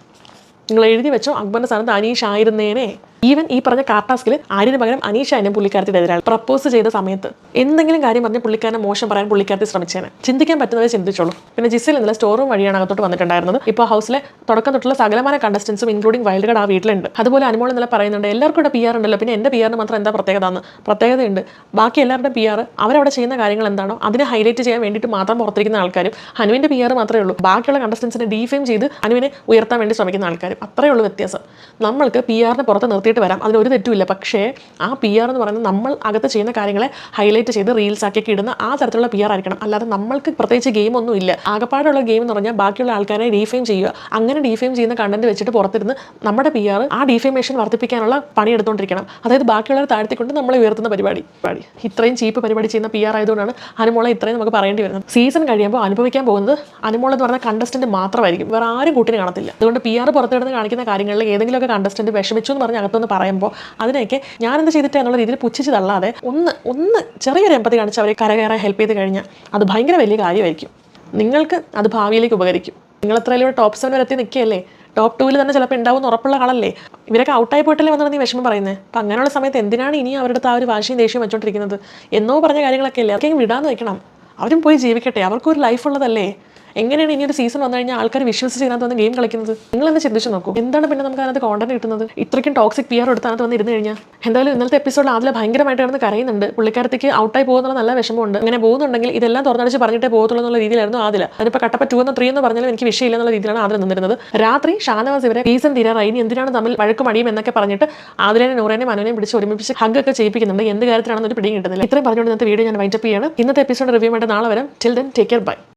Speaker 1: നിങ്ങൾ എഴുതി വെച്ചോ അക്ബറിന്റെ സ്ഥാനത്ത് അനീഷ് ആയിരുന്നേനെ. ഈവൻ ഈ പറഞ്ഞ കാർട്ടാസ്കിൽ ആര്യന് പകരം അനീഷ എന്നെ പുള്ളിക്കാരത്തിന്റെ എതിരാളി. പ്രപ്പോസ് ചെയ്ത സമയത്ത് എന്തെങ്കിലും കാര്യം പറഞ്ഞ് പുള്ളിക്കാരനെ മോശം പറയാൻ പുള്ളിക്കാരത്തി ശ്രമിച്ചേനെ. ചിന്തിക്കാൻ പറ്റുന്നവരെ ചിന്തിച്ചോളൂ. പിന്നെ ജിസിൽ ഇന്നലെ സ്റ്റോർ റൂം വഴിയാണ് അകത്തോട്ട് വന്നിട്ടുണ്ടായിരുന്നത്. ഇപ്പോൾ ഹൗസിലെ തുടക്കം തൊട്ടുള്ള സകലമായ കണ്ടസ്റ്റൻസും ഇൻക്ലൂഡിംഗ് വൈൽഡ് കാർഡ് ആ വീട്ടിലുണ്ട്. അതുപോലെ അനുമോൾ ഇന്നലെ പറയുന്നുണ്ട് എല്ലാവർക്കും ഇവിടെ പി ആർ ഉണ്ടല്ലോ. പിന്നെ എന്റെ പി ആറിന് മാത്രം എന്താ പ്രത്യേകത എന്ന്? പ്രത്യേകതയുണ്ട്. ബാക്കി എല്ലാവരുടെയും പി ആർ അവരവിടെ ചെയ്യുന്ന കാര്യങ്ങൾ എന്താണോ അതിനെ ഹൈലൈറ്റ് ചെയ്യാൻ വേണ്ടിയിട്ട് മാത്രം പുറത്തിരിക്കുന്ന ആൾക്കാരും അനുവിന്റെ പി ആർ മാത്രമേ ഉള്ളൂ. ബാക്കിയുള്ള കണ്ടസ്റ്റൻസിനെ ഡീഫെയിം ചെയ്ത് അനുവിനെ ഉയർത്താൻ വേണ്ടി ശ്രമിക്കുന്ന ആൾക്കാരും അത്രയേ ഉള്ളൂ വ്യത്യാസം. നമ്മൾക്ക് പി ആറിനെ പുറത്ത് നിർത്തിയിട്ട് വരാം. അതിനൊരു തെറ്റുമില്ല. പക്ഷേ ആ പി ആർ എന്ന് പറയുന്നത് നമ്മൾ അകത്ത് ചെയ്യുന്ന കാര്യങ്ങളെ ഹൈലൈറ്റ് ചെയ്ത് റീൽസ് ആക്കിയൊക്കെ ഇടുന്ന ആ തരത്തിലുള്ള പി ആർ ആയിരിക്കണം. അല്ലാതെ നമ്മൾക്ക് പ്രത്യേകിച്ച് ഗെയിം ഒന്നും ഇല്ല. ആകപ്പാടുള്ള ഗെയിം എന്ന് പറഞ്ഞാൽ ബാക്കിയുള്ള ആൾക്കാരെ ഡീഫെയിം ചെയ്യുക. അങ്ങനെ ഡീഫെയിം ചെയ്യുന്ന കണ്ടന്റ് വെച്ചിട്ട് പുറത്തിരുന്ന് നമ്മുടെ പി ആർ ആ ഡീഫെയിമേഷൻ വർദ്ധിപ്പിക്കാനുള്ള പണി എടുത്തുകൊണ്ടിരിക്കണം അതായത് ബാക്കിയുള്ളവരെ താഴ്ത്തിക്കൊണ്ട് നമ്മളെ ഉയർത്തുന്ന പരിപാടി. പരിപാടി. ഇത്രയും ചീപ്പ് പരിപാടി ചെയ്യുന്ന പി ആർ ആയതുകൊണ്ടാണ് അനുമോളെ ഇത്രയും നമുക്ക് പറയേണ്ടി വരുന്നത്. സീസൺ കഴിയുമ്പോൾ അനുഭവിക്കാൻ പോകുന്നത് അനുമോൾ എന്ന് പറഞ്ഞ കണ്ടസ്റ്റന്റ് മാത്രമായിരിക്കും. വേറെ ആരും കൂട്ടിന് കാണത്തില്ല. അതുകൊണ്ട് പി ആർ പുറത്തെടുത്ത് കാണിക്കുന്ന കാര്യങ്ങളിൽ ഏതെങ്കിലുമൊക്കെ കണ്ടസ്റ്റന്റ് വിഷമിച്ചു എന്ന് പറഞ്ഞ് അകത്തുനിന്ന് പറയുമ്പോൾ അതിനെയൊക്കെ ഞാനെന്ത് ചെയ്തിട്ട് എന്നുള്ള രീതിയിൽ പുച്ഛിച്ച് തള്ളാതെ ഒന്ന് ഒന്ന് ചെറിയൊരു എമ്പതി കാണിച്ച് അവരെ കരകയറാൻ ഹെൽപ്പ് ചെയ്ത് കഴിഞ്ഞാൽ അത് ഭയങ്കര വലിയ കാര്യമായിരിക്കും. നിങ്ങൾക്ക് അത് ഭാവിയിലേക്ക് ഉപകരിക്കും. നിങ്ങൾ എത്രയും ടോപ്പ് സെവൻ വരെത്തി നിൽക്കുകയല്ലേ? ടോപ്പ് ടൂവിൽ തന്നെ ചിലപ്പോൾ ഉണ്ടാവും എന്ന് ഉറപ്പുള്ള ആളല്ലേ? ഇവരൊക്കെ ഔട്ടായി പോയിട്ടല്ലേ വന്നാണ് നീ വിഷമം പറയുന്നത് അപ്പം അങ്ങനെയുള്ള സമയത്ത് എന്തിനാണ് ഇനി അവരുടെ ആ ഒരു വാശിയും ദേഷ്യം വെച്ചോണ്ടിരിക്കുന്നത്? എന്നോ പറഞ്ഞ കാര്യങ്ങളൊക്കെ അല്ലേ അതൊക്കെ വിടാന്ന് വെക്കണം അവരും പോയി ജീവിക്കട്ടെ. അവർക്കൊരു ലൈഫ് ഉള്ളതല്ലേ? എങ്ങനെയാണ് ഇനി ഒരു സീസൺ വന്നു കഴിഞ്ഞാൽ ആൾക്കാർ വിശ്വസിച്ച് ഇതിനകത്ത് വന്ന് ഗെയിം കളിക്കുന്നത്? നിങ്ങൾ എന്ന് ചിന്തിച്ച് നോക്കൂ? എന്താണ് പിന്നെ നമുക്ക് അതിനകത്ത് കോണ്ടന്റ് കിട്ടുന്നത്? ഇത്രയ്ക്കും ടോക്സിക് പിയർ എടുത്തതിനകത്ത് വന്ന് ഇരുന്ന് കഴിഞ്ഞാൽ? എന്തായാലും ഇന്നത്തെ എപ്പിസോഡ് അതിൽ ഭയങ്കരമായിട്ട് കിടന്ന് കരയുന്നുണ്ട്. പുള്ളിക്കാരത്തേക്ക് ഔട്ടായി പോകുന്നുള്ള നല്ല വിഷമമുണ്ട്. അങ്ങനെ പോകുന്നുണ്ടെങ്കിൽ ഇതെല്ലാം തുറന്നടിച്ച് പറഞ്ഞിട്ടേ പോകത്തുള്ളൂ എന്നുള്ള രീതിയിലായിരുന്നു അതിൽ അതിപ്പോൾ കട്ടപ്പ ടു എന്ന് ത്രീ എന്ന് പറഞ്ഞാലും എനിക്ക് വിഷയമില്ല എന്നുള്ള രീതിയിലാണ് അതിൽ നിന്നിരുന്നത്. രാത്രി ഷാനവാസ് ഇവരെ സീസൺ തീരാറായി. ഇനി എന്തിനാണ് തമ്മിൽ വഴക്ക് മടിയും എന്നൊക്കെ പറഞ്ഞിട്ട് ആദിലേനെ നൂറേനെ മനുവിനെയും പിടിച്ച് ഒരുമിപ്പിച്ച് ഒക്കെ ചെയ്യിപ്പിക്കുന്നുണ്ട്. എന്ത് കാര്യത്തിലാണെന്ന് ഒരു പിടിയും കിട്ടുന്നില്ല. ഇത്രയും പറഞ്ഞുകൊണ്ട് ഇന്നത്തെ വീഡിയോ ഞാൻ വൈൻഡപ്പ് ചെയ്യാണ്. ഇന്നത്തെ എപ്പിസോഡ് റിവ്യൂ വേണ്ട നാളെ വരാം. Till then take care bye